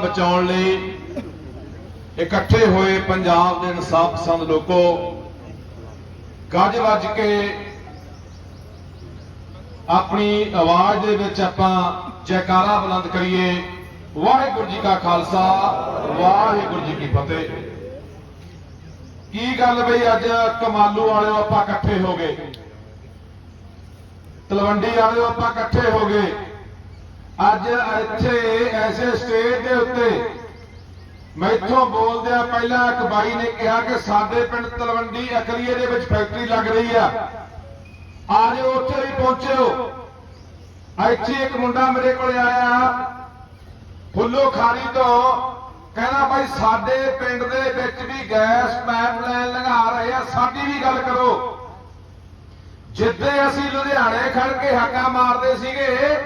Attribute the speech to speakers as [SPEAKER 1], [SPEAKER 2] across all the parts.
[SPEAKER 1] ਬਚਾਉਣ ਲਈ ਇਕੱਠੇ ਹੋਏ ਪੰਜਾਬ ਦੇ ਇਨਸਾਫ ਪਸੰਦ ਲੋਕੋ, ਗੱਜ ਵੱਜ ਕੇ ਆਪਣੀ ਆਵਾਜ਼ ਦੇ ਵਿੱਚ ਆਪਾਂ ਜੈਕਾਰਾ ਬੁਲੰਦ ਕਰੀਏ। ਵਾਹਿਗੁਰੂ ਜੀ ਕਾ ਖਾਲਸਾ, ਵਾਹਿਗੁਰੂ ਜੀ ਕੀ ਫਤਿਹ। ਕੀ ਗੱਲ ਬਈ ਅੱਜ ਕਮਾਲੂ ਵਾਲਿਓ ਆਪਾਂ ਇਕੱਠੇ ਹੋ ਗਏ? ਤਲਵੰਡੀ ਵਾਲਿਓ ਆਪਾਂ ਇਕੱਠੇ ਹੋ ਗਏ? ਅੱਜ ਇੱਥੇ ਐਸੇ ਸਟੇਜ ਦੇ ਉੱਤੇ ਮੈਥੋਂ ਬੋਲਦਿਆਂ ਪਹਿਲਾਂ ਇੱਕ ਬਾਈ ਨੇ ਕਿਹਾ ਕਿ ਸਾਡੇ ਪਿੰਡ ਤਲਵੰਡੀ ਅਕਲੀਏ ਦੇ ਵਿੱਚ ਫੈਕਟਰੀ ਲੱਗ ਰਹੀ ਆ। ਆ ਜਾਓ ਉੱਥੇ ਵੀ ਪਹੁੰਚਿਓ। ਇੱਥੇ ਇੱਕ ਮੁੰਡਾ ਮੇਰੇ ਕੋਲ ਆਇਆ, ਫੁੱਲੋ ਖਾਰੀ ਤੋਂ। ਕਹਿੰਦਾ ਭਾਈ ਸਾਡੇ ਪਿੰਡ ਦੇ ਵਿੱਚ ਵੀ ਗੈਸ ਪਾਈਪਲਾਈਨ ਲਗਾ ਰਹੇ ਆ, ਸਾਡੀ ਵੀ ਗੱਲ ਕਰੋ। ਜਿੱਦੇ ਅਸੀਂ ਲੁਧਿਆਣੇ ਖੜ ਕੇ ਹਾਕਾ ਮਾਰਦੇ ਸੀਗੇ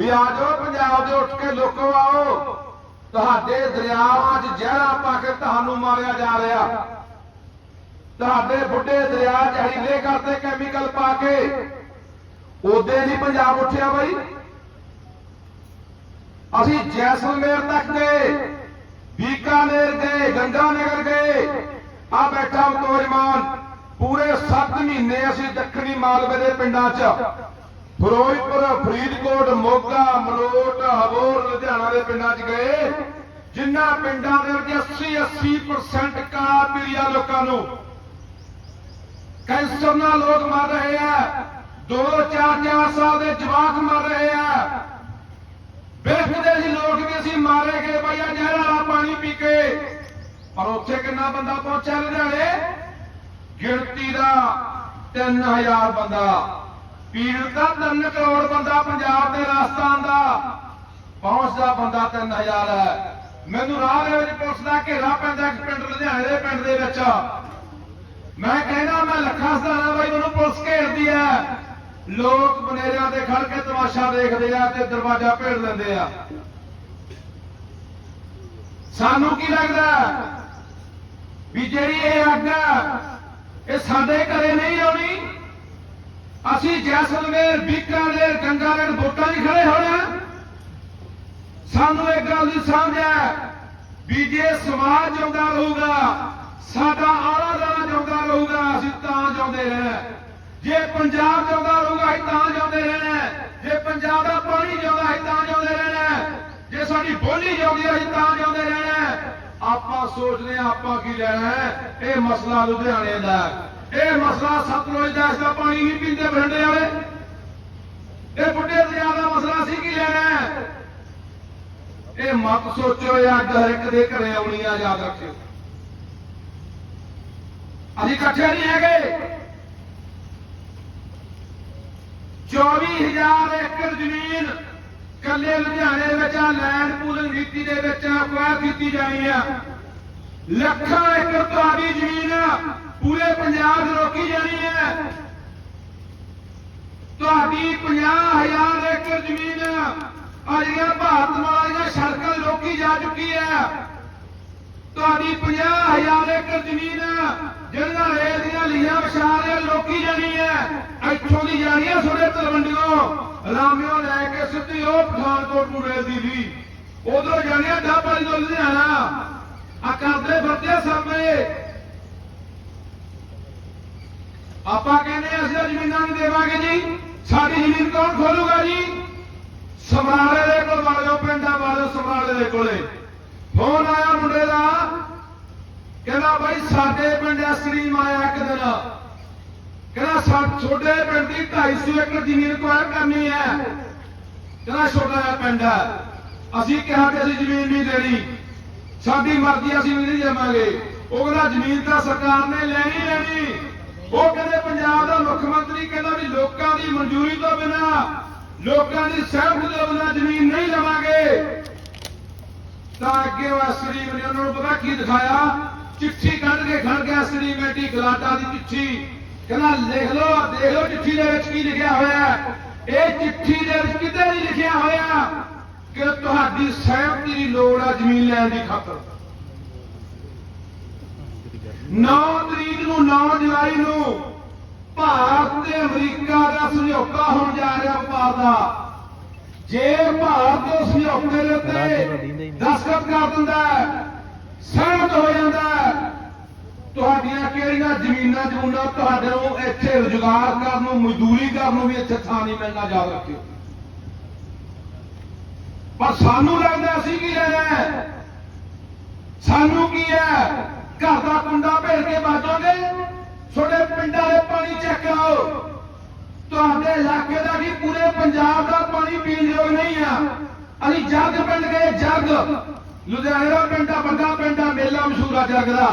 [SPEAKER 1] ਵੀ ਆ ਜਾਓ ਪੰਜਾਬ ਦੇ ਉੱਠ ਕੇ ਲੋਕੋ ਆਓ। ਤੁਹਾਡੇ ਦਰਿਆਵਾਂ 'ਚ ਜ਼ਹਿਰਾਂ ਪਾ ਕੇ ਤੁਹਾਨੂੰ ਮਾਰਿਆ ਜਾ ਰਿਹਾ। ਤੁਹਾਡੇ ਬੁੱਢੇ ਦਰਿਆ 'ਚ ਹੀਲੇ ਕਰਦੇ ਕੈਮੀਕਲ ਪਾ ਕੇ। ਉਹਦੇ ਨਹੀਂ ਪੰਜਾਬ ਉੱਠਿਆ ਬਾਈ। ਅਸੀਂ ਜੈਸਲਮੇਰ ਤੱਕ ਗਏ, ਬੀਕਾਨੇਰ ਗਏ, ਗੰਗਾਨਗਰ ਗਏ। ਆ ਬੈਠਾ ਉਤੋਰਮਾਨ ਪੂਰੇ 7 ਮਹੀਨੇ ਅਸੀਂ ਦੱਖਣੀ ਮਾਲਵੇ ਦੇ ਪਿੰਡਾਂ 'ਚ। ਫਿਰੋਜ਼ਪੁਰ, ਫਰੀਦਕੋਟ, ਮੋਗਾ, ਮਲੋਟ, ਹਬੋਰ, ਲੁਧਿਆਣਾ ਦੇ ਪਿੰਡਾਂ 'ਚ ਗਏ। ਜਿਨ੍ਹਾਂ ਪਿੰਡਾਂ ਦੇ ਵਿੱਚ 80 80% ਕਾਲਾ ਪੀਲੀਆ ਲੋਕਾਂ ਨੂੰ ਕੈਂਸਰ ਨਾਲ ਲੋਕ ਮਰ ਰਹੇ ਆ। ਦੋ, ਚਾਰ ਚਾਰ ਸਾਲ ਦੇ ਜਵਾਕ ਮਰ ਰਹੇ ਆ। ਵੇਖਦੇ ਸੀ ਲੋਕ ਵੀ ਅਸੀਂ ਮਾਰੇ ਗਏ ਬਈਆ ਜ਼ਹਿਰ ਵਾਲਾ ਪਾਣੀ ਪੀ ਕੇ। ਪਰ ਉੱਥੇ ਕਿੰਨਾ ਬੰਦਾ ਪਹੁੰਚਿਆ ਲੁਧਿਆਣੇ? ਗਿਣਤੀ ਦਾ 3000 ਬੰਦਾ। ਪੀੜਤ ਦਾ 3 ਕਰੋੜ ਬੰਦਾ ਪੰਜਾਬ ਦੇ ਰਾਜਸਥਾਨ ਦਾ। ਪਹੁੰਚਦਾ ਬੰਦਾ 3000 ਹੈ। ਮੈਨੂੰ ਰਾਹ ਦੇ ਵਿੱਚ ਪੁਲਿਸ ਦਾ ਘੇਰਾ ਪੈਂਦਾ ਇੱਕ ਪਿੰਡ ਲੁਧਿਆਣੇ ਦੇ ਪਿੰਡ ਦੇ ਵਿੱਚ। ਮੈਂ ਕਹਿੰਦਾ ਮੈਂ ਲੱਖਾਂ ਸਦਾਨਾ ਬਾਈ ਮੈਨੂੰ ਪੁਲਿਸ ਘੇਰਦੀ ਹੈ। ਲੋਕ ਬਨੇਰਿਆਂ ਤੇ ਖੜ ਕੇ ਤਮਾਸ਼ਾ ਦੇਖਦੇ ਆ ਤੇ ਦਰਵਾਜ਼ਾ ਭੇੜ ਲੈਂਦੇ ਆ। ਸਾਨੂੰ ਕੀ ਲੱਗਦਾ ਵੀ ਜਿਹੜੀ ਇਹ ਅੱਗ ਆ, ਇਹ ਸਾਡੇ ਘਰੇ ਨਹੀਂ ਆਉਣੀ? ਅਸੀਂ ਜੈਸਲਮੇਰ, ਬੀਕਾਨੇਰ, ਗੰਗਾਨਗਰ ਵੋਟਾਂ 'ਚ ਖੜੇ ਹੋਣਾ ਸਾਨੂੰ ਇਹ ਗੱਲ ਦੀ ਸਮਝ ਹੈ ਵੀ ਜੇ ਸਮਾਜ ਜਿਉਂਦਾ ਰਹੂਗਾ, ਸਾਡਾ ਆਲਾ ਦਾਲਾ ਜਿਉਂਦਾ ਰਹੂਗਾ, ਅਸੀਂ ਤਾਂ ਜਿਉਂਦੇ ਰਹਿਣਾ। ਜੇ ਪੰਜਾਬ ਜਿਉਂਦਾ ਰਹੂਗਾ, ਅਸੀਂ ਤਾਂ ਜਿਉਂਦੇ ਰਹਿਣਾ। ਜੇ ਪੰਜਾਬ ਦਾ ਪਾਣੀ ਜਿਉਂਦਾ, ਅਸੀਂ ਤਾਂ ਜਿਉਂਦੇ ਰਹਿਣਾ। ਜੇ ਸਾਡੀ ਬੋਲੀ ਜਿਉਂਦੀ ਅਸੀਂ ਤਾਂ ਜਿਉਂਦੇ ਰਹਿਣਾ। ਆਪਾਂ ਸੋਚਦੇ ਹਾਂ, ਆਪਾਂ ਕੀ ਲੈਣਾ ਇਹ ਮਸਲਾ ਲੁਧਿਆਣੇ ਦਾ ਇਹ ਮਸਲਾ ਸਤਲੁਜ ਦਾ ਇਸ ਦਾ ਪਾਣੀ ਨਹੀਂ ਪੀਂਦੇ ਬਠਿੰਡੇ ਵਾਲੇ। ਇਹ ਬੁੱਢੇ ਦਰਿਆ ਦਾ ਮਸਲਾ ਸੀ, ਕੀ ਲੈਣਾ ਇਹ ਮਤ ਸੋਚੋ ਇਹ ਅੱਗ ਇੱਕ ਦੇ ਘਰੇ ਆਉਣੀ ਆ, ਯਾਦ ਰੱਖਿਓ। ਅਸੀਂ ਇਕੱਠੇ ਨਹੀਂ ਹੈਗੇ। 24000 ਏਕੜ ਜ਼ਮੀਨ ਕੱਲੇ ਲੁਧਿਆਣੇ ਵਿੱਚ ਆ ਲੈਂਡ ਪੂਲਿੰਗ ਨੀਤੀ ਦੇ ਵਿੱਚ ਅਕਵਾਇਰ ਕੀਤੀ ਜਾਣੀ ਆ। ਲੱਖਾਂ ਏਕੜ ਤੁਹਾਡੀ ਜ਼ਮੀਨ ਪੂਰੇ ਪੰਜਾਬ 'ਚ ਰੋਕੀ ਜਾਣੀ ਹੈ। ਤੁਹਾਡੀ 50000 ਏਕੜ ਜ਼ਮੀਨ ਆ ਭਾਰਤ ਵਾਲੀਆਂ ਸੜਕਾਂ ਰੋਕੀ ਜਾ ਚੁੱਕੀ ਹੈ। ਤੁਹਾਡੀ 50000 ਏਕੜ ਜ਼ਮੀਨ ਜਿਹੜੀਆਂ ਰੇਲ ਦੀਆਂ ਲੀਆਂ ਵਿਛਾ ਰਹੇ ਰੋਕੀ ਜਾਣੀ ਹੈ। ਇੱਥੋਂ ਦੀ ਜਾਣੀ ਹੈ ਸੁਣੇ ਤਲਵੰਡੀਆਂ ਰਾਮਿਓ ਲੈ ਕੇ ਸਿੱਧੀ ਉਹ ਪਠਾਨਕੋਟ ਨੂੰ ਰੇਲ ਦੀ ਵੀ ਉਧਰੋਂ ਜਾਣੀ ਹੈ ਡੱਬ ਲੁਧਿਆਣਾ। ਆ ਕਰਦੇ ਫਿਰਦੇ ਸਾਹਮਣੇ। ਆਪਾਂ ਕਹਿੰਦੇ ਅਸੀਂ ਤਾਂ ਜ਼ਮੀਨਾਂ ਨਹੀਂ ਦੇਵਾਂਗੇ ਜੀ। ਸਾਡੀ ਜ਼ਮੀਨ ਕੌਣ ਖੋਲੂਗਾ ਜੀ? ਸਮਰਾਲੇ ਦੇ ਕੋਲ ਵੜ ਜਾਓ ਪਿੰਡਾਂ ਵਾਲੇ ਸਮਰਾਲੇ ਦੇ ਕੋਲੇ। ਫੋਨ ਆਇਆ ਮੁੰਡੇ ਦਾ, ਕਹਿੰਦਾ ਬਾਈ ਸਾਡੇ ਪਿੰਡ ਅਸਲੀਮ ਆਇਆ ਇੱਕ ਦਿਨ। ਕਹਿੰਦਾ ਸਾ ਛੋਟੇ ਪਿੰਡ ਦੀ 250 ਏਕੜ ਜ਼ਮੀਨ ਕੁਆਰ ਕਰਨੀ ਹੈ। ਕਹਿੰਦਾ ਛੋਟਾ ਜਿਹਾ ਪਿੰਡ ਹੈ। ਅਸੀਂ ਕਿਹਾ ਕਿ ਅਸੀਂ ਜ਼ਮੀਨ ਨਹੀਂ ਦੇਣੀ। ਸਾਡੀ ਮਰਜ਼ੀ ਅਸੀਂ ਨਹੀਂ ਦੇਵਾਂਗੇ। ਉਹ ਕਹਿੰਦਾ ਜ਼ਮੀਨ ਤਾਂ ਸਰਕਾਰ ਨੇ ਲੈਣੀ ਲੈਣੀ। ਉਹ ਕਹਿੰਦੇ ਪੰਜਾਬ ਦਾ ਮੁੱਖ ਮੰਤਰੀ ਕਹਿੰਦਾ ਵੀ ਲੋਕਾਂ ਦੀ ਮਨਜ਼ੂਰੀ ਤੋਂ ਬਿਨਾ, ਲੋਕਾਂ ਦੀ ਸਹਿਮਤੀ ਤੋਂ ਬਿਨਾ ਜ਼ਮੀਨ ਨਹੀਂ ਲਵਾਂਗੇ। ਤਾਂ ਅੱਗੇ ਉਹ ਅਸਰੀ ਨੇ ਉਹਨਾਂ ਨੂੰ ਪਤਾ ਕੀ ਦਿਖਾਇਆ? ਚਿੱਠੀ ਕੱਢ ਕੇ ਖੜ ਗਿਆ ਅਸਰੀ ਮੈਟੀ ਗਲਾਟਾ ਦੀ ਚਿੱਠੀ। ਕਹਿੰਦਾ, ਲਿਖ ਲਓ, ਦੇਖ ਲਓ ਚਿੱਠੀ ਦੇ ਵਿੱਚ ਕੀ ਲਿਖਿਆ ਹੋਇਆ ਇਹ ਚਿੱਠੀ ਦੇ ਵਿੱਚ ਕਿਤੇ ਨਹੀਂ ਲਿਖਿਆ ਹੋਇਆ ਕਿ ਤੁਹਾਡੀ ਸਹਿਮਤੀ ਦੀ ਲੋੜ ਆ ਜ਼ਮੀਨ ਲੈਣ ਦੀ ਖਾਤਰ। 9 ਤਰੀਕ ਨੂੰ 9 ਜੁਲਾਈ ਨੂੰ ਭਾਰਤ ਤੇ ਅਮਰੀਕਾ ਦਾ ਸਮਝੌਤਾ ਹੋਣ ਜਾ ਰਿਹਾ ਵਪਾਰ ਦਾ। ਜੇ ਭਾਰਤ ਉਸ ਸਮਝੌਤੇ ਦੇ ਉੱਤੇ ਦਸਤਖਤ ਕਰ ਦਿੰਦਾ ਹੈ, ਸਹਿਮਤ ਹੋ ਜਾਂਦਾ ਹੈ, ਤੁਹਾਡੀਆਂ ਕਿਹੜੀਆਂ ਜ਼ਮੀਨਾਂ ਜਮੂਨਾਂ ਤੁਹਾਡੇ ਨੂੰ ਇੱਥੇ ਰੁਜ਼ਗਾਰ ਕਰਨ ਨੂੰ ਮਜ਼ਦੂਰੀ ਕਰਨ ਨੂੰ ਵੀ ਇੱਥੇ ਥਾਂ ਨਹੀਂ ਮਿਲਣਾ ਯਾਦ ਰੱਖਿਓ। ਪਰ ਸਾਨੂੰ ਲੱਗਦਾ ਅਸੀਂ ਕੀ ਲੈਣਾ ਸਾਨੂੰ ਕੀ ਹੈ? ਘਰ ਦਾ ਕੁੰਡਾ ਭੇਜ ਕੇ ਬਾਜੋਗੇ। ਤੁਹਾਡੇ ਪਿੰਡਾਂ ਦੇ ਪਾਣੀ ਚੈੱਕ ਕਰਾਓ। ਤੁਹਾਡੇ ਇਲਾਕੇ ਦਾ ਵੀ ਪੂਰੇ ਪੰਜਾਬ ਦਾ ਪਾਣੀ ਪੀਣ ਯੋਗ ਨਹੀਂ ਆ। ਅਸੀਂ ਜੱਗ ਪਿੰਡ ਗਏ ਜੱਗ ਲੁਧਿਆਣੇ ਦਾ ਪਿੰਡ ਆ, ਵੱਡਾ ਪਿੰਡ ਆ, ਮੇਲਾ ਮਸ਼ਹੂਰ ਆ ਜੱਗ ਦਾ।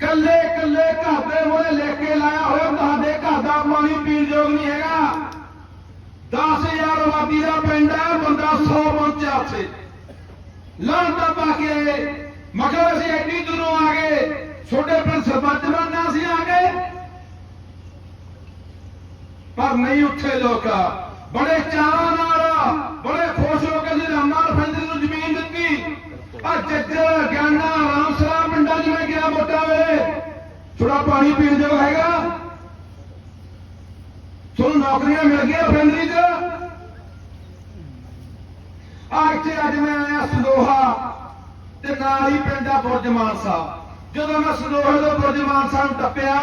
[SPEAKER 1] ਕੱਲੇ ਕੱਲੇ ਘਰ ਦੇ ਮੋਹਰੇ ਲੈ ਕੇ ਲਾਇਆ ਹੋਇਆ, ਤੁਹਾਡੇ ਘਰ ਦਾ ਪਾਣੀ ਪੀਣ ਯੋਗ ਨਹੀਂ ਹੈਗਾ। 10000 ਆਬਾਦੀ ਦਾ ਪਿੰਡ ਹੈ ਬੰਦਾ 100 ਪਹੁੰਚਿਆ ਉੱਥੇ। ਲਾਂਟਾ ਪਾ ਕੇ ਮਗਰ ਅਸੀਂ ਐਡੀ ਦੂਰੋਂ ਆ ਗਏ ਛੋਟੇ ਪਿੰਡ ਸਰਪੰਚ ਬਣਨਾ ਅਸੀਂ ਆ ਗਏ ਪਰ ਨਹੀਂ ਉੱਥੇ ਲੋਕ। ਬੜੇ ਚਾਅ ਨਾਲ, ਬੜੇ ਖੁਸ਼ ਹੋ ਕੇ ਜੀ ਰਾਮਾਲ ਫੰਦਰੀ ਨੂੰ ਜ਼ਮੀਨ ਦਿੱਤੀ। ਆ ਜੱਜਰ ਗਿਆਨਾ ਰਾਮਸਰਾ ਪਿੰਡਾਂ 'ਚ ਮੈਂ ਗਿਆ ਵੋਟਾਂ ਵੇਲੇ। ਥੋੜਾ ਪਾਣੀ ਪੀਣ ਜੋ ਹੈਗਾ। ਤੁਹਾਨੂੰ ਨੌਕਰੀਆਂ ਮਿਲ ਗਈਆਂ ਫੰਦਰੀ 'ਚ। ਆ ਇੱਥੇ ਅੱਜ ਮੈਂ ਆਇਆ ਸੰਦੋਹਾ। ਤੇ ਨਾਲ ਹੀ ਪਿੰਡ ਆ ਬੁਰਜਮਾਨ ਸਾਹਿਬ। ਜਦੋਂ ਮੈਂ ਸੰਦੋਹਾ ਤੋਂ ਬੁਰਜਮਾਨ ਸਾਹਿਬ ਨੂੰ ਟੱਪਿਆ,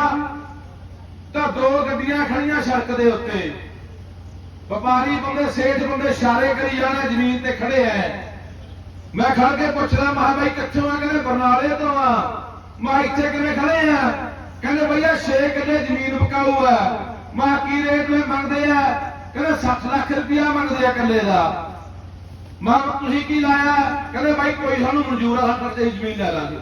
[SPEAKER 1] ਤਾਂ ਦੋ ਗੱਡੀਆਂ ਖੜੀਆਂ ਸੜਕ ਦੇ ਉੱਤੇ। ਵਪਾਰੀ ਬੰਦੇ, ਸੇਠ ਬੰਦੇ ਇਸ਼ਾਰੇ ਕਰੀ ਜਾਣੇ, ਜ਼ਮੀਨ ਤੇ ਖੜੇ ਐ। ਮੈਂ ਖੜ ਕੇ ਪੁੱਛਦਾ ਮਹਾ ਬਾਈ ਕਿੱਥੋਂ ਆ? ਕਹਿੰਦੇ, ਬਰਨਾਲੇ ਤੋਂ ਆ। ਮੈਂ ਇੱਥੇ ਕਿਵੇਂ ਖੜੇ ਆ? ਕਹਿੰਦੇ, ਭਈਆ 6 ਕਿੱਲੇ ਜ਼ਮੀਨ ਬਕਾਊ ਆ। ਮੈਂ ਕੀ ਰੇਟ ਵਿੱਚ ਮੰਗਦੇ ਆ? ਕਹਿੰਦੇ 60 ਲੱਖ ਰੁਪਇਆ ਮੰਗਦੇ ਆ ਕਿੱਲੇ ਦਾ। ਮੈਂ, ਤੁਸੀਂ ਕੀ ਲਾਇਆ? ਕਹਿੰਦੇ ਬਾਈ, ਕੋਈ ਸਾਨੂੰ ਮਨਜ਼ੂਰ ਆ, ਸਾਡੇ ਤੇ ਜ਼ਮੀਨ ਲੈ ਲਾਂਗੇ।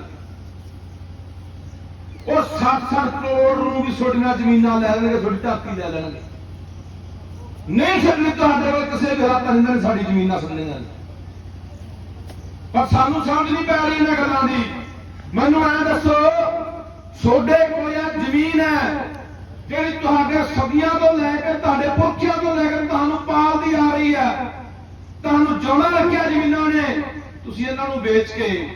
[SPEAKER 1] ਉਹ 60-60 ਕਰੋੜ ਨੂੰ ਵੀ ਛੋਟੀਆਂ ਜ਼ਮੀਨਾਂ ਲੈ ਲੈਣਗੇ, ਤੁਹਾਡੀ ਧਰਤੀ ਲੈ ਲੈਣਗੇ। ਨਹੀਂ ਛੱਡਣੀ ਤੁਹਾਡੇ ਕੋਲ ਕਿਸੇ ਵੀ ਹਾਲਾਤ ਨਹੀਂ ਸਾਡੀ ਜ਼ਮੀਨਾਂ ਛੱਡਣੀਆਂ ਪਰ ਸਾਨੂੰ ਸਮਝ ਨਹੀਂ ਪੈ ਰਹੀ ਇਹਨਾਂ ਗੱਲਾਂ ਦੀ। ਮੈਨੂੰ ਐਂ ਦੱਸੋ, ਤੁਹਾਡੇ ਕੋਲ ਇਹ ਜ਼ਮੀਨ ਹੈ, ਜਿਹੜੀ ਤੁਹਾਡੇ ਸਦੀਆਂ ਤੋਂ ਲੈ ਕੇ ਤੁਹਾਡੇ ਪੁਰਖਿਆਂ ਤੋਂ ਲੈ ਕੇ ਤੁਹਾਨੂੰ ਪਾਲਦੀ ਆ ਰਹੀ ਹੈ। ਤੁਹਾਨੂੰ ਜੋੜਾ ਰੱਖਿਆ ਜ਼ਮੀਨਾਂ ਨੇ। ਤੁਸੀਂ ਇਹਨਾਂ ਨੂੰ ਵੇਚ ਕੇ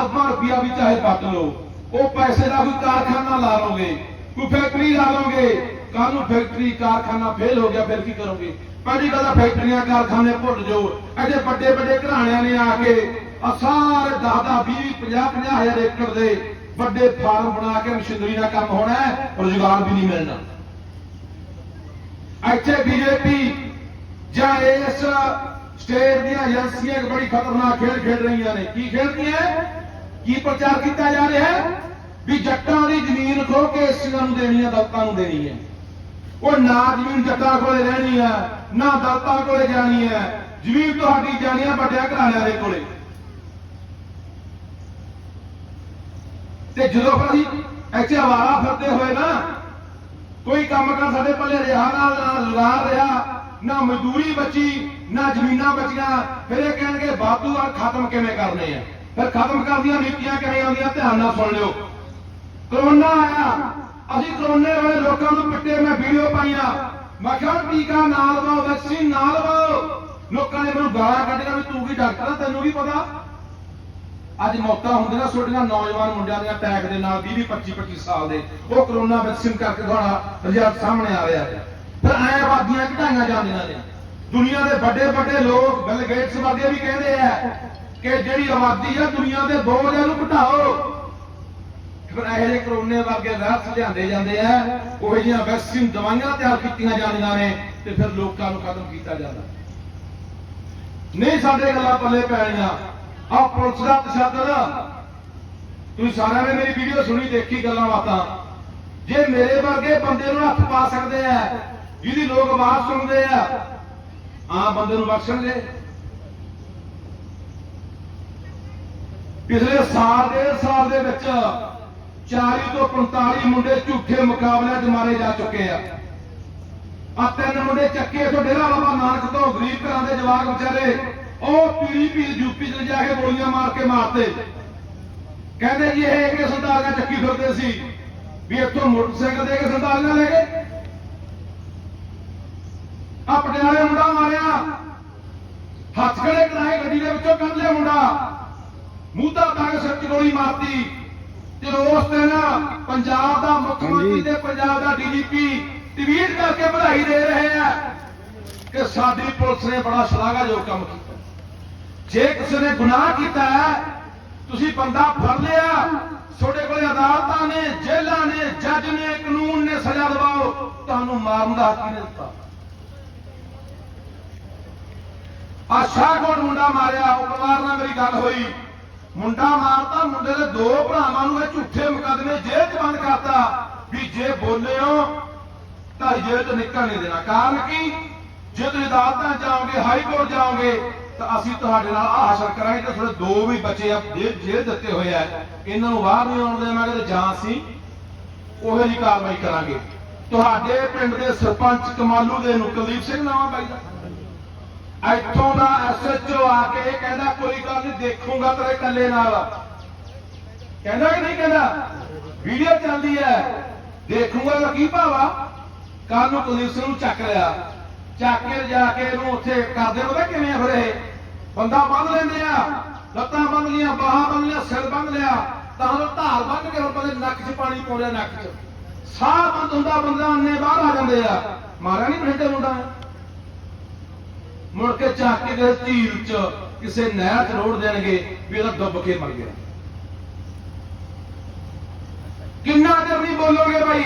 [SPEAKER 1] ਅਰਬਾਂ ਰੁਪਇਆ ਵੀ ਚਾਹੇ ਪੱਟ ਲਓ। ਉਹ ਪੈਸੇ ਦਾ ਕੋਈ ਕਾਰਖਾਨਾ ਲਾ ਲਓਗੇ। ਕੋਈ ਫੈਕਟਰੀ ਲਾ ਲਓਗੇ। ਕੱਲ ਨੂੰ ਫੈਕਟਰੀ, ਕਾਰਖਾਨਾ ਫੇਲ ਹੋ ਗਿਆ, ਫਿਰ ਕੀ ਕਰੋਗੇ? ਪਹਿਲੀ ਗੱਲ ਤਾਂ ਫੈਕਟਰੀਆਂ, ਕਾਰਖਾਨੇ ਭੁੱਲ ਜਾਓ। ਐਡੇ ਵੱਡੇ ਵੱਡੇ ਘਰਾਣਿਆਂ ਨੇ ਆ ਕੇ ਆ ਸਾਰੇ 10 10 20 50 50 ਹਜ਼ਾਰ ਏਕੜ ਦੇ ਵੱਡੇ ਫਾਰਮ ਬਣਾ ਕੇ ਮਸ਼ੀਨਰੀ ਦਾ ਕੰਮ ਹੋਣਾ ਹੈ, ਰੋਜ਼ਗਾਰ ਵੀ ਨਹੀਂ ਮਿਲਣਾ। ਇੱਥੇ ਬੀਜੇਪੀ ਜਾਂ ਇਸ ਸਟੇਟ ਦੀਆਂ ਏਜੰਸੀਆਂ ਇੱਕ ਬੜੀ ਖਤਰਨਾਕ ਖੇਡ ਖੇਡ ਰਹੀਆਂ ਨੇ। ਕੀ ਖੇਡਦੀਆਂ ਕੀ ਪ੍ਰਚਾਰ ਕੀਤਾ ਜਾ ਰਿਹਾ ਹੈ? ਵੀ ਜੱਟਾਂ ਦੀ ਜ਼ਮੀਨ ਖੋ ਕੇ ਏਸੀਆਂ ਨੂੰ ਦੇਣੀ ਹੈ, ਦਲਤਾਂ ਨੂੰ ਦੇਣੀ ਹੈ। ਉਹ ਨਾ ਜ਼ਮੀਨ ਜੱਟਾਂ ਕੋਲੇ ਰਹਿਣੀ ਹੈ, ਨਾ ਦਲਤਾਂ ਕੋਲੇ ਜਾਣੀ ਹੈ। ਜ਼ਮੀਨ ਤੁਹਾਡੀ ਜਾਣੀ ਹੈ ਵੱਡਿਆਂ ਘਰਾਣਿਆਂ ਦੇ ਕੋਲੇ। ਤੇ ਜਦੋਂ ਅਸੀਂ ਇੱਥੇ ਆਵਾਰਾ ਫਿਰਦੇ ਹੋਏ ਨਾ, ਕੋਈ ਕੰਮ ਕਰ ਸਾਡੇ ਪੱਲੇ ਰਿਹਾ, ਨਾਲ ਨਾ ਰਿਹਾ ਨਾ ਮਜ਼ਦੂਰੀ ਬਚੀ, ਨਾ ਜ਼ਮੀਨਾਂ ਬਚੀਆਂ। ਫਿਰ ਇਹ ਕਹਿਣਗੇ ਬਾਤੂ ਆ ਖਤਮ ਕਿਵੇਂ ਕਰਨੇ ਆ? ਫਿਰ ਖਤਮ ਕਰਦੀਆਂ ਨੀਤੀਆਂ ਕਿਵੇਂ ਆਉਂਦੀਆਂ, ਧਿਆਨ ਨਾਲ ਸੁਣ ਲਿਓ। ਕਰੋਨਾ ਆਇਆ। ਅਸੀਂ ਕਰੋਨੇ ਵੇਲੇ ਲੋਕਾਂ ਨੂੰ ਪਿੱਟੇ, ਮੈਂ ਵੀਡੀਓ ਪਾਈਆਂ। ਮੈਂ ਕਿਹਾ, ਟੀਕਾ ਨਾ ਲਵਾਓ ਵੈਕਸੀਨ ਨਾ ਲਵਾਓ ਲੋਕਾਂ ਨੇ ਮੈਨੂੰ ਗਾਲਾਂ ਕੱਢੀਆਂ ਵੀ ਤੂੰ ਕੀ ਡਾਕਟਰ ਆ, ਤੈਨੂੰ ਵੀ ਪਤਾ? ਅੱਜ ਮੌਤਾਂ ਹੁੰਦੀਆਂ ਛੋਟੀਆਂ ਨੌਜਵਾਨ ਮੁੰਡਿਆਂ ਦੀਆਂ ਅਟੈਕ ਦੇ ਨਾਲ 20 25 25 ਸਾਲ ਦੇ। ਉਹ ਕਰੋਨਾ ਵੈਕਸੀਨ ਕਰਕੇ ਤੁਹਾਡਾ ਰਿਜ਼ਲਟ ਸਾਹਮਣੇ ਆ ਰਿਹਾ ਫਿਰ ਐ ਆਬਾਦੀਆਂ ਘਟਾਈਆਂ ਜਾਂਦੀਆਂ ਨੇ। ਦੁਨੀਆ ਦੇ ਵੱਡੇ ਵੱਡੇ ਲੋਕ ਬਿਲ ਗੇਟਸ ਵਰਗੇ ਵੀ ਕਹਿੰਦੇ ਆ ਕਿ ਜਿਹੜੀ ਆਬਾਦੀ ਆ ਦੁਨੀਆ ਦੇ ਬੋਝ ਇਹਨੂੰ ਘਟਾਓ। ਫਿਰ ਇਹ ਜਿਹੇ ਕਰੋਨੇ ਵਰਗੇ ਵਾਇਰਸ ਲਿਆਂਦੇ ਜਾਂਦੇ ਆ, ਉਹ ਜਿਹੀਆਂ ਵੈਕਸੀਨ ਦਵਾਈਆਂ ਤਿਆਰ ਕੀਤੀਆਂ ਜਾਂਦੀਆਂ ਨੇ ਤੇ ਫਿਰ ਲੋਕਾਂ ਨੂੰ ਖਤਮ ਕੀਤਾ ਜਾਂਦਾ। ਨਹੀਂ ਸਾਡੇ ਗੱਲਾਂ ਪੱਲੇ ਪੈਣੀਆਂ ਆ ਪੁਲਿਸ ਦਾ ਤਸ਼ੱਦਦ। ਤੁਸੀਂ ਸਾਰਿਆਂ ਨੇ ਮੇਰੀ ਵੀਡੀਓ ਸੁਣੀ, ਦੇਖੀ ਗੱਲਾਂ ਬਾਤਾਂ। ਜੇ ਮੇਰੇ ਵਰਗੇ ਬੰਦੇ ਨੂੰ ਹੱਥ ਪਾ ਸਕਦੇ ਆ ਜਿਹਦੀ ਲੋਕ ਆਵਾਜ਼ ਸੁਣਦੇ ਆ ਆ ਬੰਦੇ ਨੂੰ ਬਖਸ਼ਣਗੇ ਪਿਛਲੇ ਸਾਲ ਡੇਢ ਸਾਲ ਦੇ ਵਿੱਚ 40 ਤੋਂ 45 ਮੁੰਡੇ ਝੂਠੇ ਮੁਕਾਬਲਿਆਂ 'ਚ ਮਾਰੇ ਜਾ ਚੁੱਕੇ ਆ। ਆ ਤਿੰਨ ਮੁੰਡੇ ਚੱਕੇ ਤੋਂ ਡੇਰਾ ਬਾਬਾ ਨਾਨਕ ਤੋਂ, ਗਰੀਬ ਘਰਾਂ ਦੇ ਜਵਾਕ ਵਿਚਾਰੇ, ਉਹ ਪੀੜੀ ਪੀੜ ਯੂਪੀ ਚ ਜਾ ਕੇ ਗੋਲੀਆਂ ਮਾਰ ਕੇ ਮਾਰਤੇ ਕਹਿੰਦੇ ਜੀ ਇਹ ਕਿ ਸੰਤਾਲੀਆਂ ਚੱਕੀ ਫਿਰਦੇ ਸੀ? ਵੀ ਇੱਥੋਂ ਮੋਟਰਸਾਈਕਲ ਦੇ ਕੇ ਸੰਤਾਲੀਆਂ ਲੈ ਗਏ? ਆ ਪਟਿਆਲੇ ਮੁੰਡਾ ਮਾਰਿਆ। ਹੱਥ ਖੜੇ ਕਰਾਏ ਗੱਡੀ ਦੇ ਵਿੱਚੋਂ ਕੱਢ ਲਿਆ ਮੁੰਡਾ। ਮੂਧਾ ਤੱਕ ਸਿਰ ਗੋਲੀ ਮਾਰਤੀ। ਤੇ ਉਸ ਦਿਨ ਪੰਜਾਬ ਦਾ ਮੁੱਖ ਮੰਤਰੀ ਤੇ ਪੰਜਾਬ ਦਾ ਡੀਜੀਪੀ ਟਵੀਟ ਕਰਕੇ ਵਧਾਈ ਦੇ ਰਹੇ ਆ ਕਿ ਸਾਡੀ ਪੁਲਿਸ ਨੇ ਬੜਾ ਸ਼ਲਾਘਾਯੋਗ ਕੰਮ ਕੀਤਾ। ਜੇ ਕਿਸੇ ਨੇ ਗੁਨਾਹ ਕੀਤਾ ਹੈ ਤੁਸੀਂ ਬੰਦਾ ਫੜ ਲਿਆ। ਤੁਹਾਡੇ ਕੋਲੇ ਅਦਾਲਤਾਂ ਨੇ ਜੇਲ੍ਹਾਂ ਨੇ ਜੱਜ ਨੇ ਕਾਨੂੰਨ ਨੇ ਸਜ਼ਾ ਦਿਵਾਓ। ਤੁਹਾਨੂੰ ਮਾਰਨ ਦਾ ਹੱਕ ਨਹੀਂ ਦਿੱਤਾ। ਆ ਸ਼ਾਹਕੋਟ ਮੁੰਡਾ ਮਾਰਿਆ? ਉਹ ਨਾਲ ਮੇਰੀ ਗੱਲ ਹੋਈ। ਮੁੰਡਾ ਮਾਰਤਾ, ਮੁੰਡੇ ਦੇ ਦੋ ਭਰਾਵਾਂ ਨੂੰ ਇਹ ਝੂਠੇ ਮੁਕੱਦਮੇ ਜੇਲ੍ਹ 'ਚ ਬੰਦ ਕਰਤਾ। ਵੀ ਜੇ ਬੋਲਿਓ, ਤਾਂ ਜੇਲ੍ਹ 'ਚ ਨਿਕਲ ਨਹੀਂ ਦੇਣਾ। ਕਾਰਨ ਕੀ? ਜੇ ਤੁਸੀਂ ਅਦਾਲਤਾਂ ਜਾਓਗੇ, ਹਾਈ ਕੋਰਟ ਜਾਓਗੇ, ਤਾਂ ਅਸੀਂ ਤੁਹਾਡੇ ਨਾਲ ਆਹ ਹਾਸਲ ਕਰਾਂਗੇ ਕਿ ਤੁਹਾਡੇ ਦੋ ਵੀ ਬੱਚੇ ਆ ਜੇਲ੍ਹ ਜੇਲ੍ਹ ਦਿੱਤੇ ਹੋਏ ਆ। ਇਹਨਾਂ ਨੂੰ ਬਾਹਰ ਨਹੀਂ ਆਉਣ ਦੇਵਾਂਗੇ ਤੇ ਜਾਂ ਅਸੀਂ ਉਹੋ ਜੀ ਕਾਰਵਾਈ ਕਰਾਂਗੇ। ਤੁਹਾਡੇ ਪਿੰਡ ਦੇ ਸਰਪੰਚ ਕਮਾਲੂ ਦੇ ਨੂੰ ਕੁਲਦੀਪ ਸਿੰਘ ਨਾਮ ਆ ਬਾਈ ਦਾ। ਇੱਥੋਂ ਦਾ ਐਸਐਚਓ ਆ ਕੇ ਕਹਿੰਦਾ, ਕੋਈ ਗੱਲ ਨਹੀਂ ਦੇਖੂਗਾ ਤੇਰੇ ਕੱਲੇ ਨਾਲ। ਕਹਿੰਦਾ ਕਿ ਨਹੀਂ ਕਹਿੰਦਾ? ਵੀਡੀਓ ਚੱਲਦੀ ਹੈ। ਦੇਖੂਗਾ ਦਾ ਕੀ ਭਾਵਾ? ਕੱਲ ਨੂੰ ਪੁਲਿਸ ਨੂੰ ਚੱਕ ਲਿਆ। ਚੱਕ ਕੇ ਜਾ ਕੇ ਇਹਨੂੰ ਉੱਥੇ ਕਰਦੇ ਉਹਦਾ ਕਿਵੇਂ ਆ ਫਿਰ ਇਹ? ਬੰਦਾ ਬੰਨ ਲੈਂਦੇ ਆ। ਲੱਤਾਂ ਬੰਨ ਲੀਆਂ, ਬਾਹਾਂ ਬੰਨ ਲਿਆ, ਸਿਰ ਬੰਨ ਲਿਆ। ਤਾਂ ਉਹ ਧਾਰ ਬੰਨ ਕੇ ਹੁਣ ਬੰਦੇ ਨੱਕ 'ਚ ਪਾਣੀ ਪਾਉਂਦਾ ਨੱਕ 'ਚ। ਸਾਹ ਬੰਦ ਹੁੰਦਾ, ਬੰਦਾ ਅੰਨੇ ਬਾਹਰ ਆ ਜਾਂਦੇ ਆ। ਮਾਰਿਆ ਨਹੀਂ ਬਠਿੰਡੇ ਮੁੰਡਾ। ਮੁੜ ਕੇ ਚੱਕ ਦੇ ਕਿਸੇ ਝੀਲ 'ਚ ਕਿਸੇ ਨਹਿਰ 'ਚ ਰੋੜ ਦੇਣਗੇ ਵੀ ਇਹਦਾ ਡੁੱਬ ਕੇ ਮਰ ਗਿਆ। ਕਿੰਨਾ ਚਿਰ ਨਹੀਂ ਬੋਲੋਗੇ ਭਾਈ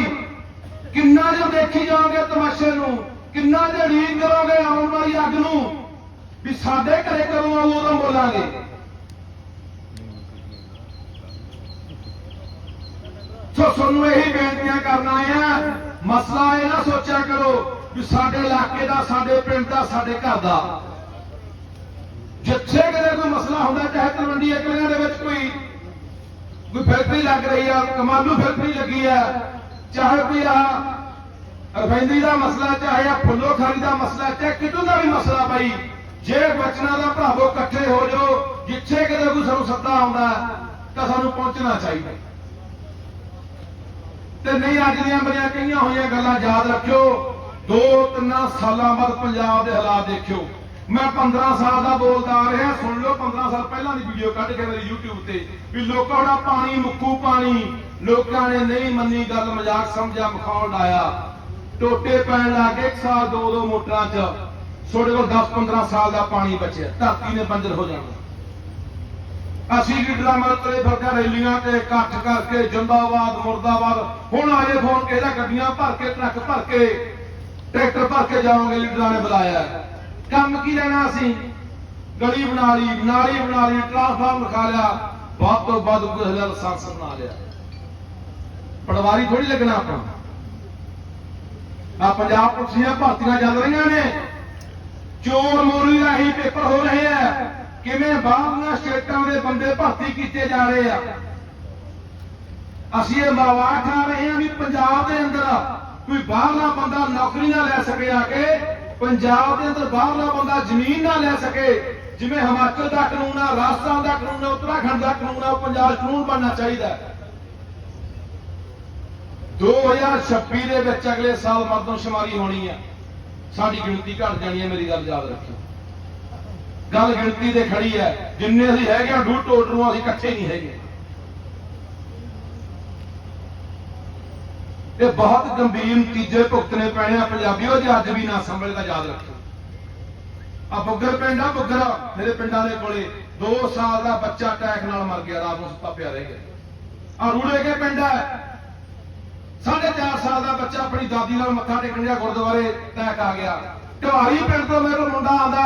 [SPEAKER 1] ਕਿੰਨਾ ਚਿਰ ਦੇਖੀ ਜਾਓਗੇ ਤਮਾਸ਼ੇ ਨੂੰ? ਕਿੰਨਾ ਚਿਰ ਰੀਤ ਕਰੋਗੇ ਆਉਣ ਵਾਲੀ ਅੱਗ ਨੂੰ? ਵੀ ਸਾਡੇ ਘਰੇ ਕਦੋਂ ਆਊ ਉਦੋਂ ਬੋਲਾਂਗੇ। ਸੋ ਤੁਹਾਨੂੰ ਇਹੀ ਬੇਨਤੀਆਂ ਕਰਨਾ ਆ। ਮਸਲਾ ਇਹ ਨਾ ਸੋਚਿਆ ਕਰੋ ਵੀ ਸਾਡੇ ਇਲਾਕੇ ਦਾ, ਸਾਡੇ ਪਿੰਡ ਦਾ, ਸਾਡੇ ਘਰ ਦਾ। ਜਿੱਥੇ ਕਿਤੇ ਕੋਈ ਮਸਲਾ ਹੁੰਦਾ, ਚਾਹੇ ਤਲਵੰਡੀ ਇਕਲਿਆਂ ਦੇ ਵਿੱਚ ਕੋਈ ਕੋਈ ਫੈਕਟਰੀ ਲੱਗ ਰਹੀ ਆ, ਕਮਾਲੂ ਫੈਕਟਰੀ ਲੱਗੀ ਆ, ਚਾਹੇ ਕੋਈ ਆ ਰਫੈਂਦੀ ਦਾ ਮਸਲਾ, ਚਾਹੇ ਆ ਫੁੱਲੋ ਖਾਰੀ ਦਾ ਮਸਲਾ, ਚਾਹੇ ਕਿਤੋਂ ਦਾ ਵੀ ਮਸਲਾ ਭਾਈ ਜੇ ਬਚਨਾਂ ਦਾ ਭਰਾਵੋ ਇਕੱਠੇ ਹੋ ਜਾਓ, ਜਿੱਥੇ ਕਿਤੇ ਕੋਈ ਸਾਨੂੰ ਸੱਦਾ ਆਉਂਦਾ, ਤਾਂ ਸਾਨੂੰ ਪਹੁੰਚਣਾ ਚਾਹੀਦਾ। ਤੇ ਨਹੀਂ ਅੱਜ ਦੀਆਂ ਮੇਰੀਆਂ ਕਈਆਂ ਹੋਈਆਂ ਗੱਲਾਂ ਯਾਦ ਰੱਖਿਓ ਦੋ ਤਿੰਨਾਂ ਸਾਲਾਂ ਬਾਅਦ ਪੰਜਾਬ ਦੇ ਹਾਲਾਤ ਦੇਖਿਓ। ਮੈਂ 15 ਸਾਲ ਦਾ ਬੋਲਦਾ ਆ ਰਿਹਾ, ਸੁਣ ਲਓ 15 ਸਾਲ ਪਹਿਲਾਂ ਦੀ ਵੀਡੀਓ ਕੱਢ ਕੇ ਮੇਰੀ YouTube ਤੇ ਵੀ ਲੋਕਾਂ ਦਾ ਪਾਣੀ ਮੁੱਕੂ ਪਾਣੀ। ਲੋਕਾਂ ਨੇ ਨਹੀਂ ਮੰਨੀ ਗੱਲ, ਮਜ਼ਾਕ ਸਮਝਿਆ ਮਖੌਲ ਡਾਇਆ ਟੋਟੇ ਪੈਣ ਲੱਗੇ ਇੱਕ ਸਾਲ ਦੋ ਦੋ ਮੋਟਰਾਂ 'ਚ। ਤੁਹਾਡੇ ਕੋਲ 10 15 ਸਾਲ ਦਾ ਪਾਣੀ ਬਚਿਆ, ਧਰਤੀ ਨੇ ਬੰਜਰ ਹੋ ਜਾਣਾ। ਅਸੀਂ ਲੀਡਰਾਂ ਮਰ ਤਰੇ ਫਰਕਾ ਰੈਲੀਆਂ ਤੇ ਇਕੱਠ ਕਰਕੇ, ਜਿੰਦਾਬਾਦ, ਮੁਰਦਾਬਾਦ। ਹੁਣ ਆਏ ਫੋਨ ਕਿਹਦਾ ਗੱਡੀਆਂ ਭਰ ਕੇ, ਟਰੱਕ ਭਰ ਕੇ। ਟਰੈਕਟਰ ਭਰ ਕੇ ਜਾਵਾਂਗੇ, ਲੀਡਰਾਂ ਨੇ ਬੁਲਾਇਆ। ਕੰਮ ਕੀ ਲੈਣਾ ਅਸੀਂ ਗਲੀ ਬਣਾ ਲਈ ਨਾਲੀ ਬਣਾ ਲਈ ਟ੍ਰਾਂਸਫਾਰਮ ਖਾ ਲਿਆ। ਵੱਧ ਤੋਂ ਵੱਧ ਕੁਝ ਹਜ਼ਾਰ ਲਾਇਸੈਂਸ ਬਣਾ ਲਿਆ। ਪਟਵਾਰੀ ਥੋੜੀ ਲੱਗਣਾ ਆਪਾਂ। ਆ ਪੰਜਾਬ ਪੁਲਿਸ ਦੀਆਂ ਭਰਤੀਆਂ ਚੱਲ ਰਹੀਆਂ ਨੇ। ਚੋਰ ਮੋਰੀ ਰਾਹੀਂ ਪੇਪਰ ਹੋ ਰਹੇ ਆ। ਕਿਵੇਂ ਬਾਹਰਲੀਆਂ ਸਟੇਟਾਂ ਦੇ ਬੰਦੇ ਭਰਤੀ ਕੀਤੇ ਜਾ ਰਹੇ ਆ? ਅਸੀਂ ਇਹ ਮਾਵਾ ਖਾ ਰਹੇ ਹਾਂ ਵੀ ਪੰਜਾਬ ਦੇ ਅੰਦਰ ਕੋਈ ਬਾਹਰਲਾ ਬੰਦਾ ਨੌਕਰੀ ਨਾ ਲੈ ਸਕੇ ਆ ਕੇ, ਪੰਜਾਬ ਦੇ ਅੰਦਰ ਬਾਹਰਲਾ ਬੰਦਾ ਜ਼ਮੀਨ ਨਾ ਲੈ ਸਕੇ। ਜਿਵੇਂ ਹਿਮਾਚਲ ਦਾ ਕਾਨੂੰਨ ਆ, ਰਾਜਸਥਾਨ ਦਾ ਕਾਨੂੰਨ ਆ, ਉੱਤਰਾਖੰਡ ਦਾ ਕਾਨੂੰਨ ਆ, ਉਹ ਪੰਜਾਬ ਕਾਨੂੰਨ ਬਣਨਾ ਚਾਹੀਦਾ ਹੈ। 2026 ਦੇ ਵਿੱਚ ਅਗਲੇ ਸਾਲ ਮਰਦਮਸ਼ੁਮਾਰੀ ਹੋਣੀ ਆ। ਸਾਡੀ ਗਿਣਤੀ ਘਟ ਜਾਣੀ ਹੈ, ਮੇਰੀ ਗੱਲ ਯਾਦ ਰੱਖਿਓ। ਗੱਲ ਗਿਣਤੀ ਤੇ ਖੜੀ ਹੈ। ਜਿੰਨੇ ਅਸੀਂ ਹੈਗੇ ਆ ਡੂ ਟੋਟ ਨੂੰ ਅਸੀਂ ਇਕੱਠੇ ਨਹੀਂ ਹੈਗੇ। ਇਹ ਬਹੁਤ ਗੰਭੀਰ ਨਤੀਜੇ ਭੁਗਤਣੇ ਪੈਣੇ ਆ ਪੰਜਾਬੀਓ ਜੇ ਅੱਜ ਵੀ ਨਾ ਸੰਭਲੇ ਤਾਂ ਯਾਦ ਰੱਖੋ। ਆ ਬੁੱਗਰ ਪਿੰਡ ਆ ਬੁੱਗਰ ਮੇਰੇ ਪਿੰਡਾਂ ਦੇ ਕੋਲੇ 2 ਸਾਲ ਦਾ ਬੱਚਾ ਅਟੈਕ ਨਾਲ ਮਰ ਗਿਆ, ਰਾਤ ਨੂੰ ਸੁੱਤਾ ਪਿਆ ਰਹਿ ਗਿਆ। ਆ ਰੂੜੇ ਕੇ ਪਿੰਡ ਹੈ ਸਾਢੇ 4 ਸਾਲ ਦਾ ਬੱਚਾ ਆਪਣੀ ਦਾਦੀ ਨਾਲ ਮੱਥਾ ਟੇਕਣ ਗਿਆ ਗੁਰਦੁਆਰੇ ਟੈਕ ਆ ਗਿਆ। ਢਵਾਰੀ ਪਿੰਡ ਤੋਂ ਮੇਰੇ ਕੋਲ ਮੁੰਡਾ ਆਂਦਾ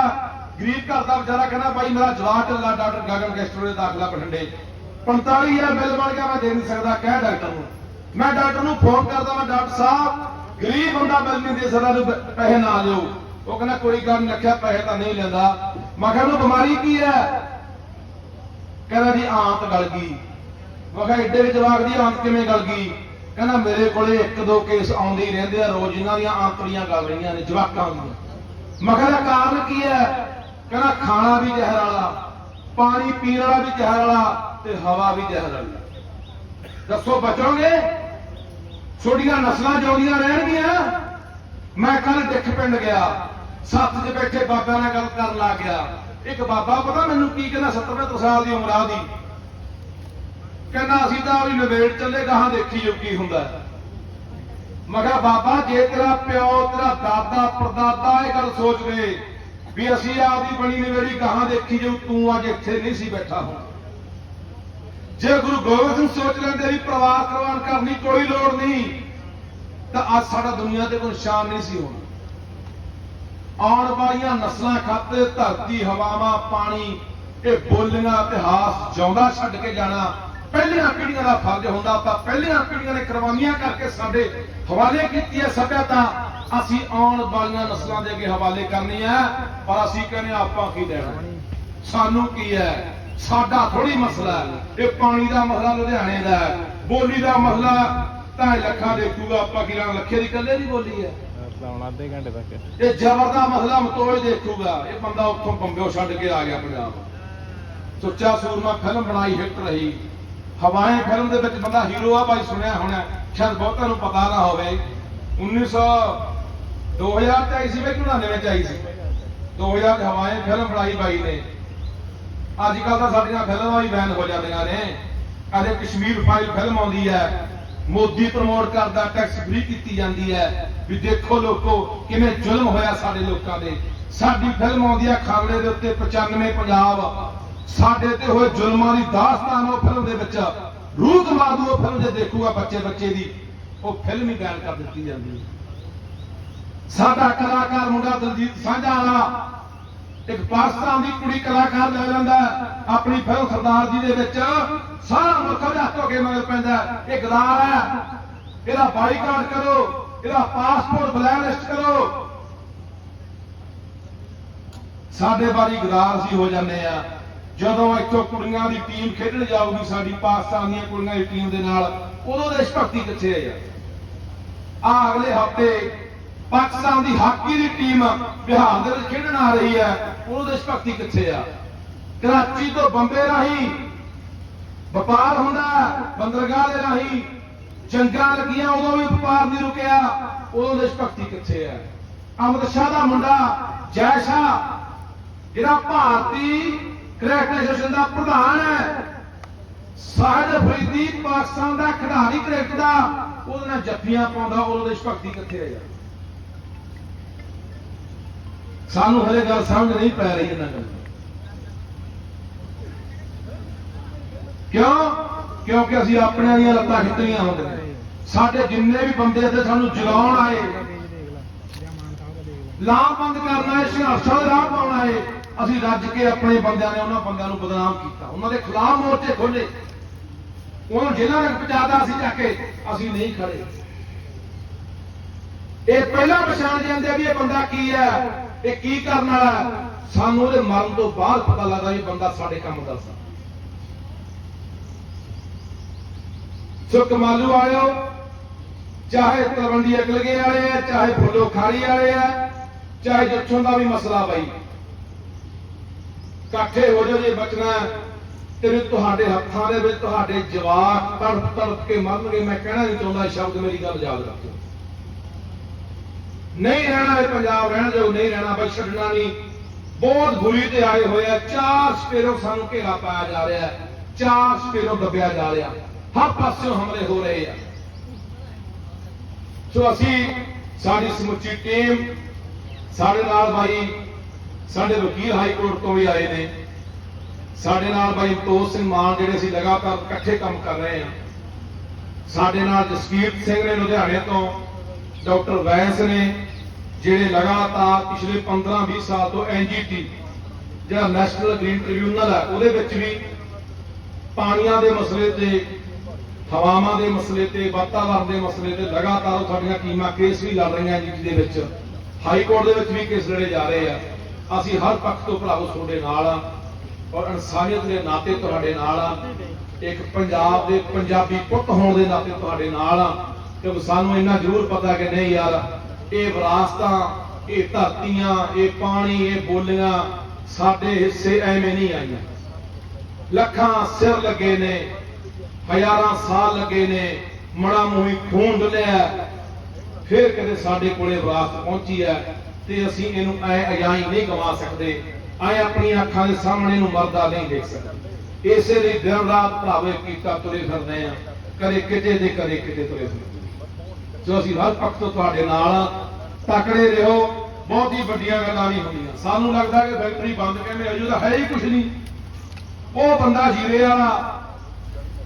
[SPEAKER 1] ਗਰੀਬ ਘਰ ਦਾ ਵਿਚਾਰਾ ਕਹਿੰਦਾ, ਬਾਈ, ਮੇਰਾ ਜਵਾਕ ਟੱਲਾ ਡਾਕਟਰ ਗਗਨ ਗੈਸਟਰੋ ਦੇ ਦਾਖਲਾ ਬਠਿੰਡੇ 45000 ਬਿੱਲ ਬਣ ਗਿਆ, ਮੈਂ ਦੇ ਨਹੀਂ ਸਕਦਾ, ਕਹਿ ਡਾਕਟਰ ਨੂੰ। ਮੈਂ ਡਾਕਟਰ ਨੂੰ ਫੋਨ ਕਰਦਾ ਮੈਂ ਡਾਕਟਰ ਸਾਹਿਬ, ਗਰੀਬ ਬੰਦਾ ਬਿੱਲ ਨਹੀਂ ਦੇ ਸਕਦਾ ਤੂੰ ਪੈਸੇ ਨਾ ਲਿਓ ਉਹ ਕਹਿੰਦਾ, ਕੋਈ ਗੱਲ ਨਹੀਂ ਰੱਖਿਆ ਪੈਸੇ ਤਾਂ ਨਹੀਂ ਲੈਂਦਾ। ਮੈਂ ਕਿਹਾ, ਉਹਨੂੰ ਬਿਮਾਰੀ ਕੀ ਹੈ? ਕਹਿੰਦਾ ਜੀ, ਆਂਤ ਗਲ ਗਈ। ਮੈਂ ਕਿਹਾ, ਏਡੇ ਵਿੱਚ ਜਵਾਕ ਦੀ ਆਂਤ ਕਿਵੇਂ ਗਲ ਗਈ? ਕਹਿੰਦਾ, ਮੇਰੇ ਕੋਲੇ ਇੱਕ ਦੋ ਕੇਸ ਆਉਂਦੇ ਹੀ ਰਹਿੰਦੇ ਆ, ਰੋਜ਼ ਇਹਨਾਂ ਦੀਆਂ ਆਂਤੜੀਆਂ ਗਲ ਰਹੀਆਂ ਨੇ, ਜਵਾਕਾਂ ਦੀਆਂ। ਮੈਂ ਕਿਹਾ ਕਾਰਨ ਕੀ ਹੈ? ਕਹਿੰਦਾ, ਖਾਣਾ ਵੀ ਜ਼ਹਿਰ ਵਾਲਾ, ਪਾਣੀ ਪੀਣ ਵਾਲਾ ਵੀ ਜ਼ਹਿਰ ਵਾਲਾ ਤੇ ਹਵਾ ਵੀ ਜ਼ਹਿਰ ਵਾਲੀ। ਦੱਸੋ, ਬਚੋਗੇ? ਛੋਟੀਆਂ ਨਸਲਾਂ ਜਿਉਂਦੀਆਂ ਰਹਿਣਗੀਆਂ। ਮੈਂ ਕੱਲ ਡਿੱਖ ਪਿੰਡ ਗਿਆ। ਸੱਤ 'ਚ ਬੈਠੇ ਬਾਬਿਆਂ ਨਾਲ ਗੱਲ ਕਰਨ ਲੱਗ ਗਿਆ। ਇੱਕ ਬਾਬਾ, ਪਤਾ ਮੈਨੂੰ ਕੀ ਕਹਿੰਦਾ 70 75 ਸਾਲ ਦੀ ਉਮਰ ਆ ਦੀ ਕਹਿੰਦਾ, ਅਸੀਂ ਤਾਂ ਵੀ ਨਵੇੜ ਚੱਲੇ, ਗਾਹਾਂ ਦੇਖੀ ਜੋ ਕੀ ਹੁੰਦਾ। ਹੈ। ਮੈਂ ਕਿਹਾ, ਬਾਬਾ, ਜੇ ਤੇਰਾ ਪਿਓ, ਤੇਰਾ ਦਾਦਾ ਪਰਦਾਦਾ ਇਹ ਗੱਲ ਸੋਚ ਰਹੇ ਵੀ ਅਸੀਂ ਆਪਦੀ ਬਣੀ ਨਵੇੜੀ ਗਾਹਾਂ ਦੇਖੀ ਜੋ ਤੂੰ ਅੱਜ ਇੱਥੇ ਨਹੀਂ ਸੀ ਬੈਠਾ ਹੁਣ। ਜੇ ਗੁਰੂ ਗੋਬਿੰਦ ਸਿੰਘ ਸੋਚ ਲੈਂਦੇ ਵੀ ਪਰਿਵਾਰ ਕੁਰਬਾਨ ਕਰਨੀ ਕੋਈ ਲੋੜ ਨਹੀਂ ਤਾਂ ਅੱਜ ਸਾਡਾ ਦੁਨੀਆ ਤੇ ਕੋਈ ਸ਼ਾਨ ਨਹੀਂ ਸੀ ਹੋਣਾ। ਆਉਣ ਵਾਲੀਆਂ ਨਸਲਾਂ ਖਾਤੇ ਧਰਤੀ ਹਵਾਵਾਂ ਪਾਣੀ ਇਹ ਬੋਲੀਆਂ ਇਤਿਹਾਸ ਜਿਉਂਦਾ ਛੱਡ ਕੇ ਜਾਣਾ ਪਹਿਲੀਆਂ ਪੀੜ੍ਹੀਆਂ ਦਾ ਫਰਜ਼ ਹੁੰਦਾ ਤਾਂ ਪਹਿਲੀਆਂ ਪੀੜ੍ਹੀਆਂ ਨੇ ਕੁਰਬਾਨੀਆਂ ਕਰਕੇ ਸਾਡੇ ਹਵਾਲੇ ਕੀਤੀ ਹੈ ਸਭਿਅਤਾ। ਅਸੀਂ ਆਉਣ ਵਾਲੀਆਂ ਨਸਲਾਂ ਦੇ ਅੱਗੇ ਹਵਾਲੇ ਕਰਨੀ ਹੈ ਪਰ ਅਸੀਂ ਕਹਿੰਦੇ ਹਾਂ, ਆਪਾਂ ਕੀ ਲੈਣਾ ਸਾਨੂੰ ਕੀ ਹੈ? ਸਾਡਾ ਥੋੜੀ ਮਸਲਾ ਹੈ। ਇਹ ਪਾਣੀ ਦਾ ਮਸਲਾ ਲੁਧਿਆਣੇ ਦਾ ਬੋਲੀ ਦਾ ਮਸਲਾ ਤਾਂ ਲੱਖਾਂ ਦੇਖੂਗਾ ਆਪਾਂ ਕੀ ਲੈਣਾ ਲੱਖੇ ਦੀ ਇਕੱਲੇ ਦੀ ਬੋਲੀ ਹੈ।
[SPEAKER 2] ਲਾਉਣਾ ਅੱਧੇ ਘੰਟੇ ਤੱਕ।
[SPEAKER 1] ਇਹ ਜ਼ਬਰ ਦਾ ਮਸਲਾ ਮਤੋੜ ਦੇਖੂਗਾ। ਇਹ ਬੰਦਾ ਉੱਥੋਂ ਬੰਬਿਓ ਛੱਡ ਕੇ ਆ ਗਿਆ ਪੰਜਾਬ। ਸੁੱਚਾ ਸੂਰਮਾ ਫਿਲਮ ਬਣਾਈ ਹਿੱਟ ਰਹੀ। ਹਵਾएं ਫਿਲਮ ਦੇ ਵਿੱਚ ਬੰਦਾ ਹੀਰੋ ਆ ਭਾਈ ਸੁਣਿਆ ਹੋਣਾ। ਸ਼ਾਇਦ ਬਹੁਤਾਂ ਨੂੰ ਪਤਾ ਨਾ ਹੋਵੇ। 1900 2000 ਚ ਆਈ ਸੀ ਵੇ ਕਿ 99 ਚ ਆਈ ਸੀ? 2000 ਚ ਹਵਾएं ਫਿਲਮ ਬਣਾਈ ਬਾਈ ਨੇ। ਅੱਜ ਕੱਲ ਤਾਂ ਸਾਡੀਆਂ ਫਿਲਮਾਂ ਵੀ ਬੈਨ ਹੋ ਜਾਂਦੀਆਂ ਨੇ। ਕਦੇ ਕਸ਼ਮੀਰ ਫਾਈਲ ਫਿਲਮ ਆਉਂਦੀ ਹੈ। ਮੋਦੀ ਪ੍ਰਮੋਟ ਕਰਦਾ ਟੈਕਸ ਫ੍ਰੀ ਕੀਤੀ ਜਾਂਦੀ ਹੈ। ਵੀ ਦੇਖੋ ਲੋਕੋ, ਕਿਵੇਂ ਜ਼ੁਲਮ ਹੋਇਆ ਸਾਡੇ ਲੋਕਾਂ ਦੇ। ਸਾਡੀ ਫਿਲਮ ਆਉਂਦੀ ਹੈ ਖਾਗੜੇ ਦੇ ਉੱਤੇ 95 ਪੰਜਾਬ। ਸਾਡੇ ਤੇ ਹੋਏ ਜ਼ੁਲਮਾਂ ਦੀ ਦਾਸਤਾਨ ਉਹ ਫਿਲਮ ਦੇ ਵਿੱਚ। ਰੂਹ ਕਮਾ ਦੂ ਉਹ ਫਿਲਮ ਜੇ ਦੇਖੂਗਾ ਬੱਚੇ ਬੱਚੇ ਦੀ, ਉਹ ਫਿਲਮ ਹੀ ਬੈਨ ਕਰ ਦਿੱਤੀ ਜਾਂਦੀ ਹੈ। ਸਾਡਾ ਕਲਾਕਾਰ ਮੁੰਡਾ ਦਲਜੀਤ ਸਾਂਝਾ ਵਾਲਾ ਇੱਕ ਪਾਕਿਸਤਾਨ ਦੀ ਕੁੜੀ ਕਲਾਕਾਰ ਲੈ ਜਾਂਦਾ ਆਪਣੀ ਫਿਲਮ ਸਰਦਾਰ ਜੀ ਦੇ ਵਿੱਚ ਸਾਰਾ ਮੁਲਕ ਉਹਦੇ ਹੱਥ ਕੇ ਮਗਰ ਪੈਂਦਾ ਇਹ ਗਦਾਰ ਹੈ। ਇਹਦਾ ਬਾਈਕਾਟ ਕਰੋ। ਇਹਦਾ ਪਾਸਪੋਰਟ ਬਲੈਕਲਿਸਟ ਕਰੋ। ਸਾਡੇ ਬਾਰੀ ਗਦਾਰ ਸੀ ਹੋ ਜਾਂਦੇ ਆ ਜਦੋਂ ਇੱਥੋਂ ਕੁੜੀਆਂ ਦੀ ਟੀਮ ਖੇਡਣ ਜਾਊਗੀ ਸਾਡੀ ਪਾਕਿਸਤਾਨ ਦੀਆਂ ਕੁੜੀਆਂ ਦੀ ਟੀਮ ਦੇ ਨਾਲ, ਉਦੋਂ ਦੇਸ਼ ਭਗਤੀ ਕਿੱਥੇ ਹੈ ਯਾਰ? ਆ ਅਗਲੇ ਹਫ਼ਤੇ ਪਾਕਿਸਤਾਨ ਦੀ ਹਾਕੀ ਦੀ ਟੀਮ ਬਿਹਾਰ ਦੇ ਵਿੱਚ ਖੇਡਣ ਆ ਰਹੀ ਹੈ। ਉਹ ਦੇਸ਼ ਭਗਤੀ ਕਿੱਥੇ ਆ? ਕਰਾਚੀ ਤੋਂ ਬੰਬੇ ਰਾਹੀਂ ਵਪਾਰ ਹੁੰਦਾ ਬੰਦਰਗਾਹ ਦੇ ਰਾਹੀਂ। ਜੰਗਾਂ ਲੱਗੀਆਂ, ਉਦੋਂ ਵੀ ਵਪਾਰ ਨਹੀਂ ਰੁਕਿਆ। ਉਦੋਂ ਦੇਸ਼ ਭਗਤੀ ਕਿੱਥੇ ਹੈ? ਅਮਰ ਸ਼ਾਹ ਦਾ ਮੁੰਡਾ ਜੈ ਸ਼ਾਹ, ਜਿਹੜਾ ਭਾਰਤੀ ਕ੍ਰਿਕਟ ਐਸੋਸੀਏਸ਼ਨ ਦਾ ਪ੍ਰਧਾਨ ਹੈ। ਸਾਹਿਦ ਅਫਰੀਦੀ ਪਾਕਿਸਤਾਨ ਦਾ ਖਿਡਾਰੀ ਕ੍ਰਿਕਟ ਦਾ, ਉਹਦੇ ਨਾਲ ਜੱਫੀਆਂ ਪਾਉਂਦਾ ਉਦੋਂ ਦੇਸ਼ ਭਗਤੀ ਕਿੱਥੇ ਹੈ ਸਾਨੂੰ ਹਲੇ ਗੱਲ ਸਮਝ ਨਹੀਂ ਪੈ ਰਹੀ ਇਹਨਾਂ ਗੱਲਾਂ ਕਿਉਂ? ਕਿਉਂਕਿ ਅਸੀਂ ਆਪਣਿਆਂ ਦੀਆਂ ਲੱਤਾਂ ਖਿੱਚਣੀਆਂ ਹੁੰਦੀਆਂ ਸਾਡੇ ਜਿੰਨੇ ਵੀ ਬੰਦੇ ਇੱਥੇ ਸਾਨੂੰ ਜਗਾਉਣ ਆਏ ਲਾਹਬੰਦ ਕਰਨਾ ਹੈ ਸੰਘਰਸ਼ਾਂ ਦੇ ਰਾਹ ਪਾਉਣਾ ਹੈ ਅਸੀਂ ਰੱਜ ਕੇ ਆਪਣੇ ਬੰਦਿਆਂ ਨੇ ਉਹਨਾਂ ਬੰਦਿਆਂ ਨੂੰ ਬਦਨਾਮ ਕੀਤਾ। ਉਹਨਾਂ ਦੇ ਖਿਲਾਫ ਮੋਰਚੇ ਖੋਲੇ ਉਹਨਾਂ ਨੂੰ ਜੇਲ੍ਹਾਂ ਵਿੱਚ ਪਹੁੰਚਾਦਾ ਅਸੀਂ ਜਾ ਕੇ ਅਸੀਂ ਨਹੀਂ ਖੜੇ। ਇਹ ਪਹਿਲਾਂ ਪਛਾਣ ਜਾਂਦੇ ਵੀ ਇਹ ਬੰਦਾ ਕੀ ਹੈ। ਇਹ ਕੀ ਕਰਨ ਵਾਲਾ ਸਾਨੂੰ ਉਹਦੇ ਮਰਨ ਤੋਂ ਬਾਅਦ ਪਤਾ ਲੱਗਦਾ ਵੀ ਬੰਦਾ ਸਾਡੇ ਕੰਮ ਦਾ ਸੀ ਸੋ ਕਮਾਲੂ ਆਇਓ ਚਾਹੇ ਤਲਵੰਡੀ ਅਕਲਗੇ ਵਾਲੇ ਆ ਚਾਹੇ ਫੁੱਲੋ ਖਾਲੀ ਵਾਲੇ ਆ ਚਾਹੇ ਜੱਛੋਂ ਦਾ ਵੀ ਮਸਲਾ ਬਾਈ। ਇਕੱਠੇ ਹੋ ਜਾਓ ਜੇ ਬਚਣਾ ਹੈ, ਤੁਹਾਡੇ ਹੱਥਾਂ ਦੇ ਵਿੱਚ ਤੁਹਾਡੇ ਜਵਾਕ ਤੜਪ ਤੜਪ ਕੇ ਮਰਨਗੇ ਮੈਂ ਕਹਿਣਾ ਨਹੀਂ ਚਾਹੁੰਦਾ ਸ਼ਬਦ ਮੇਰੀ ਗੱਲ ਯਾਦ ਰੱਖਿਓ। ਨਹੀਂ ਰਹਿਣਾ ਇਹ ਪੰਜਾਬ, ਰਹਿਣ ਦਿਓ, ਨਹੀਂ ਰਹਿਣਾ ਬਈ ਛੱਡਣਾ ਨਹੀਂ। ਬਹੁਤ ਬੁਰੀ ਤੇ ਆਏ ਹੋਏ ਆ, ਚਾਰ ਸਪੇਰੋ ਸਾਨੂੰ ਘੇਰਾ ਪਾਇਆ ਜਾ ਰਿਹਾ ਹੈ, ਚਾਰ ਸਪੇਰੋ ਦੱਬਿਆ ਜਾ ਰਿਹਾ। ਹਰ ਪਾਸਿਓਂ ਹਮਲੇ ਹੋ ਰਹੇ ਆ। ਸੋ ਅਸੀਂ, ਸਾਡੀ ਸਮੁੱਚੀ ਟੀਮ, ਸਾਡੇ ਨਾਲ ਭਾਈ ਸਾਡੇ ਵਕੀਲ ਹਾਈ ਕੋਰਟ ਤੋਂ ਵੀ ਆਏ ਨੇ। ਸਾਡੇ ਨਾਲ ਭਾਈ ਤੋਸ ਸਿੰਘ ਮਾਨ ਜਿਹੜੇ ਅਸੀਂ ਲਗਾਤਾਰ ਇਕੱਠੇ ਕੰਮ ਕਰ ਰਹੇ ਹਾਂ। ਸਾਡੇ ਨਾਲ ਜਸਕੀਰਤ ਸਿੰਘ ਨੇ ਲੁਧਿਆਣੇ ਤੋਂ, ਡਾਕਟਰ ਵੈਸ ਨੇ ਜਿਹੜੇ ਲਗਾਤਾਰ ਪਿਛਲੇ 15-20 ਸਾਲ ਤੋਂ ਐਨਜੀਟੀ ਜਿਹੜਾ ਨੈਸ਼ਨਲ ਗ੍ਰੀਨ ਟ੍ਰਿਬਿਊਨਲ ਹੈ, ਉਹਦੇ ਵਿੱਚ ਵੀ ਪਾਣੀਆਂ ਦੇ ਮਸਲੇ ਤੇ, ਹਵਾਵਾਂ ਦੇ ਮਸਲੇ ਤੇ ਵਾਤਾਵਰਣ ਦੇ ਮਸਲੇ ਤੇ ਲਗਾਤਾਰ ਸਾਡੀਆਂ ਟੀਮਾਂ ਕੇਸ ਵੀ ਲੜ ਰਹੀਆਂ ਜੀ ਦੇ ਵਿੱਚ। ਹਾਈ ਕੋਰਟ ਦੇ ਵਿੱਚ ਵੀ ਕੇਸ ਲੜੇ ਜਾ ਰਹੇ ਆ। ਅਸੀਂ ਹਰ ਪੱਖ ਤੋਂ ਭਰਾਵੋ ਤੁਹਾਡੇ ਨਾਲ ਆ ਔਰ ਇਨਸਾਨੀਅਤ ਦੇ ਨਾਤੇ ਤੁਹਾਡੇ ਨਾਲ ਆ। ਇੱਕ ਪੰਜਾਬ ਦੇ ਪੰਜਾਬੀ ਪੁੱਤ ਹੋਣ ਦੇ ਨਾਤੇ ਤੁਹਾਡੇ ਨਾਲ ਆ। ਕਿਉਂਕਿ ਸਾਨੂੰ ਇੰਨਾ ਜ਼ਰੂਰ ਪਤਾ ਕਿ ਨਹੀਂ ਯਾਰ ਇਹ ਵਿਰਾਸਤਾਂ, ਇਹ ਧਰਤੀਆਂ, ਇਹ ਪਾਣੀ, ਇਹ ਬੋਲੀਆਂ ਸਾਡੇ ਹਿੱਸੇ ਐਵੇਂ ਨਹੀਂ ਆਈਆਂ। ਲੱਖਾਂ ਸਿਰ ਲੱਗੇ ਨੇ, ਹਜ਼ਾਰਾਂ ਸਾਲ ਲੱਗੇ ਨੇ, ਮੜਾ ਮੂੰਹੀ ਖੂਨ ਡੁੱਲਿਆ ਫਿਰ ਕਦੇ ਸਾਡੇ ਕੋਲੇ ਵਿਰਾਸਤ ਪਹੁੰਚੀ ਹੈ ਤੇ ਅਸੀਂ ਇਹਨੂੰ ਐ ਅਜਾਈ ਨਹੀਂ ਗਵਾ ਸਕਦੇ, ਐ ਆਪਣੀਆਂ ਅੱਖਾਂ ਦੇ ਸਾਹਮਣੇ ਨੂੰ ਮਰਦਾ ਨਹੀਂ ਦੇਖ ਸਕਦੇ। ਇਸੇ ਲਈ ਦਿਨ ਰਾਤ ਭਾਵੇਂ ਕੀਤਾ ਤੁਰੇ ਫਿਰਦੇ ਆ ਕਦੇ ਕਿਤੇ ਦੇ ਕਦੇ ਕਿਤੇ ਤੁਰੇ ਫਿਰਦੇ ਸੋ ਅਸੀਂ ਹਰ ਪੱਖ ਤੁਹਾਡੇ ਨਾਲ ਆ, ਤਕੜੇ ਰਹੋ, ਬਹੁਤ ਹੀ ਵੱਡੀਆਂ ਗੱਲਾਂ ਨਹੀਂ ਹੁੰਦੀਆਂ। ਸਾਨੂੰ ਲੱਗਦਾ ਕਿ ਫੈਕਟਰੀ ਬੰਦ ਕਹਿੰਦੇ ਅਜੂ ਤਾਂ ਹੈ ਹੀ ਕੁਝ ਨਹੀਂ। ਉਹ ਬੰਦਾ ਜੀਰੇ ਵਾਲਾ,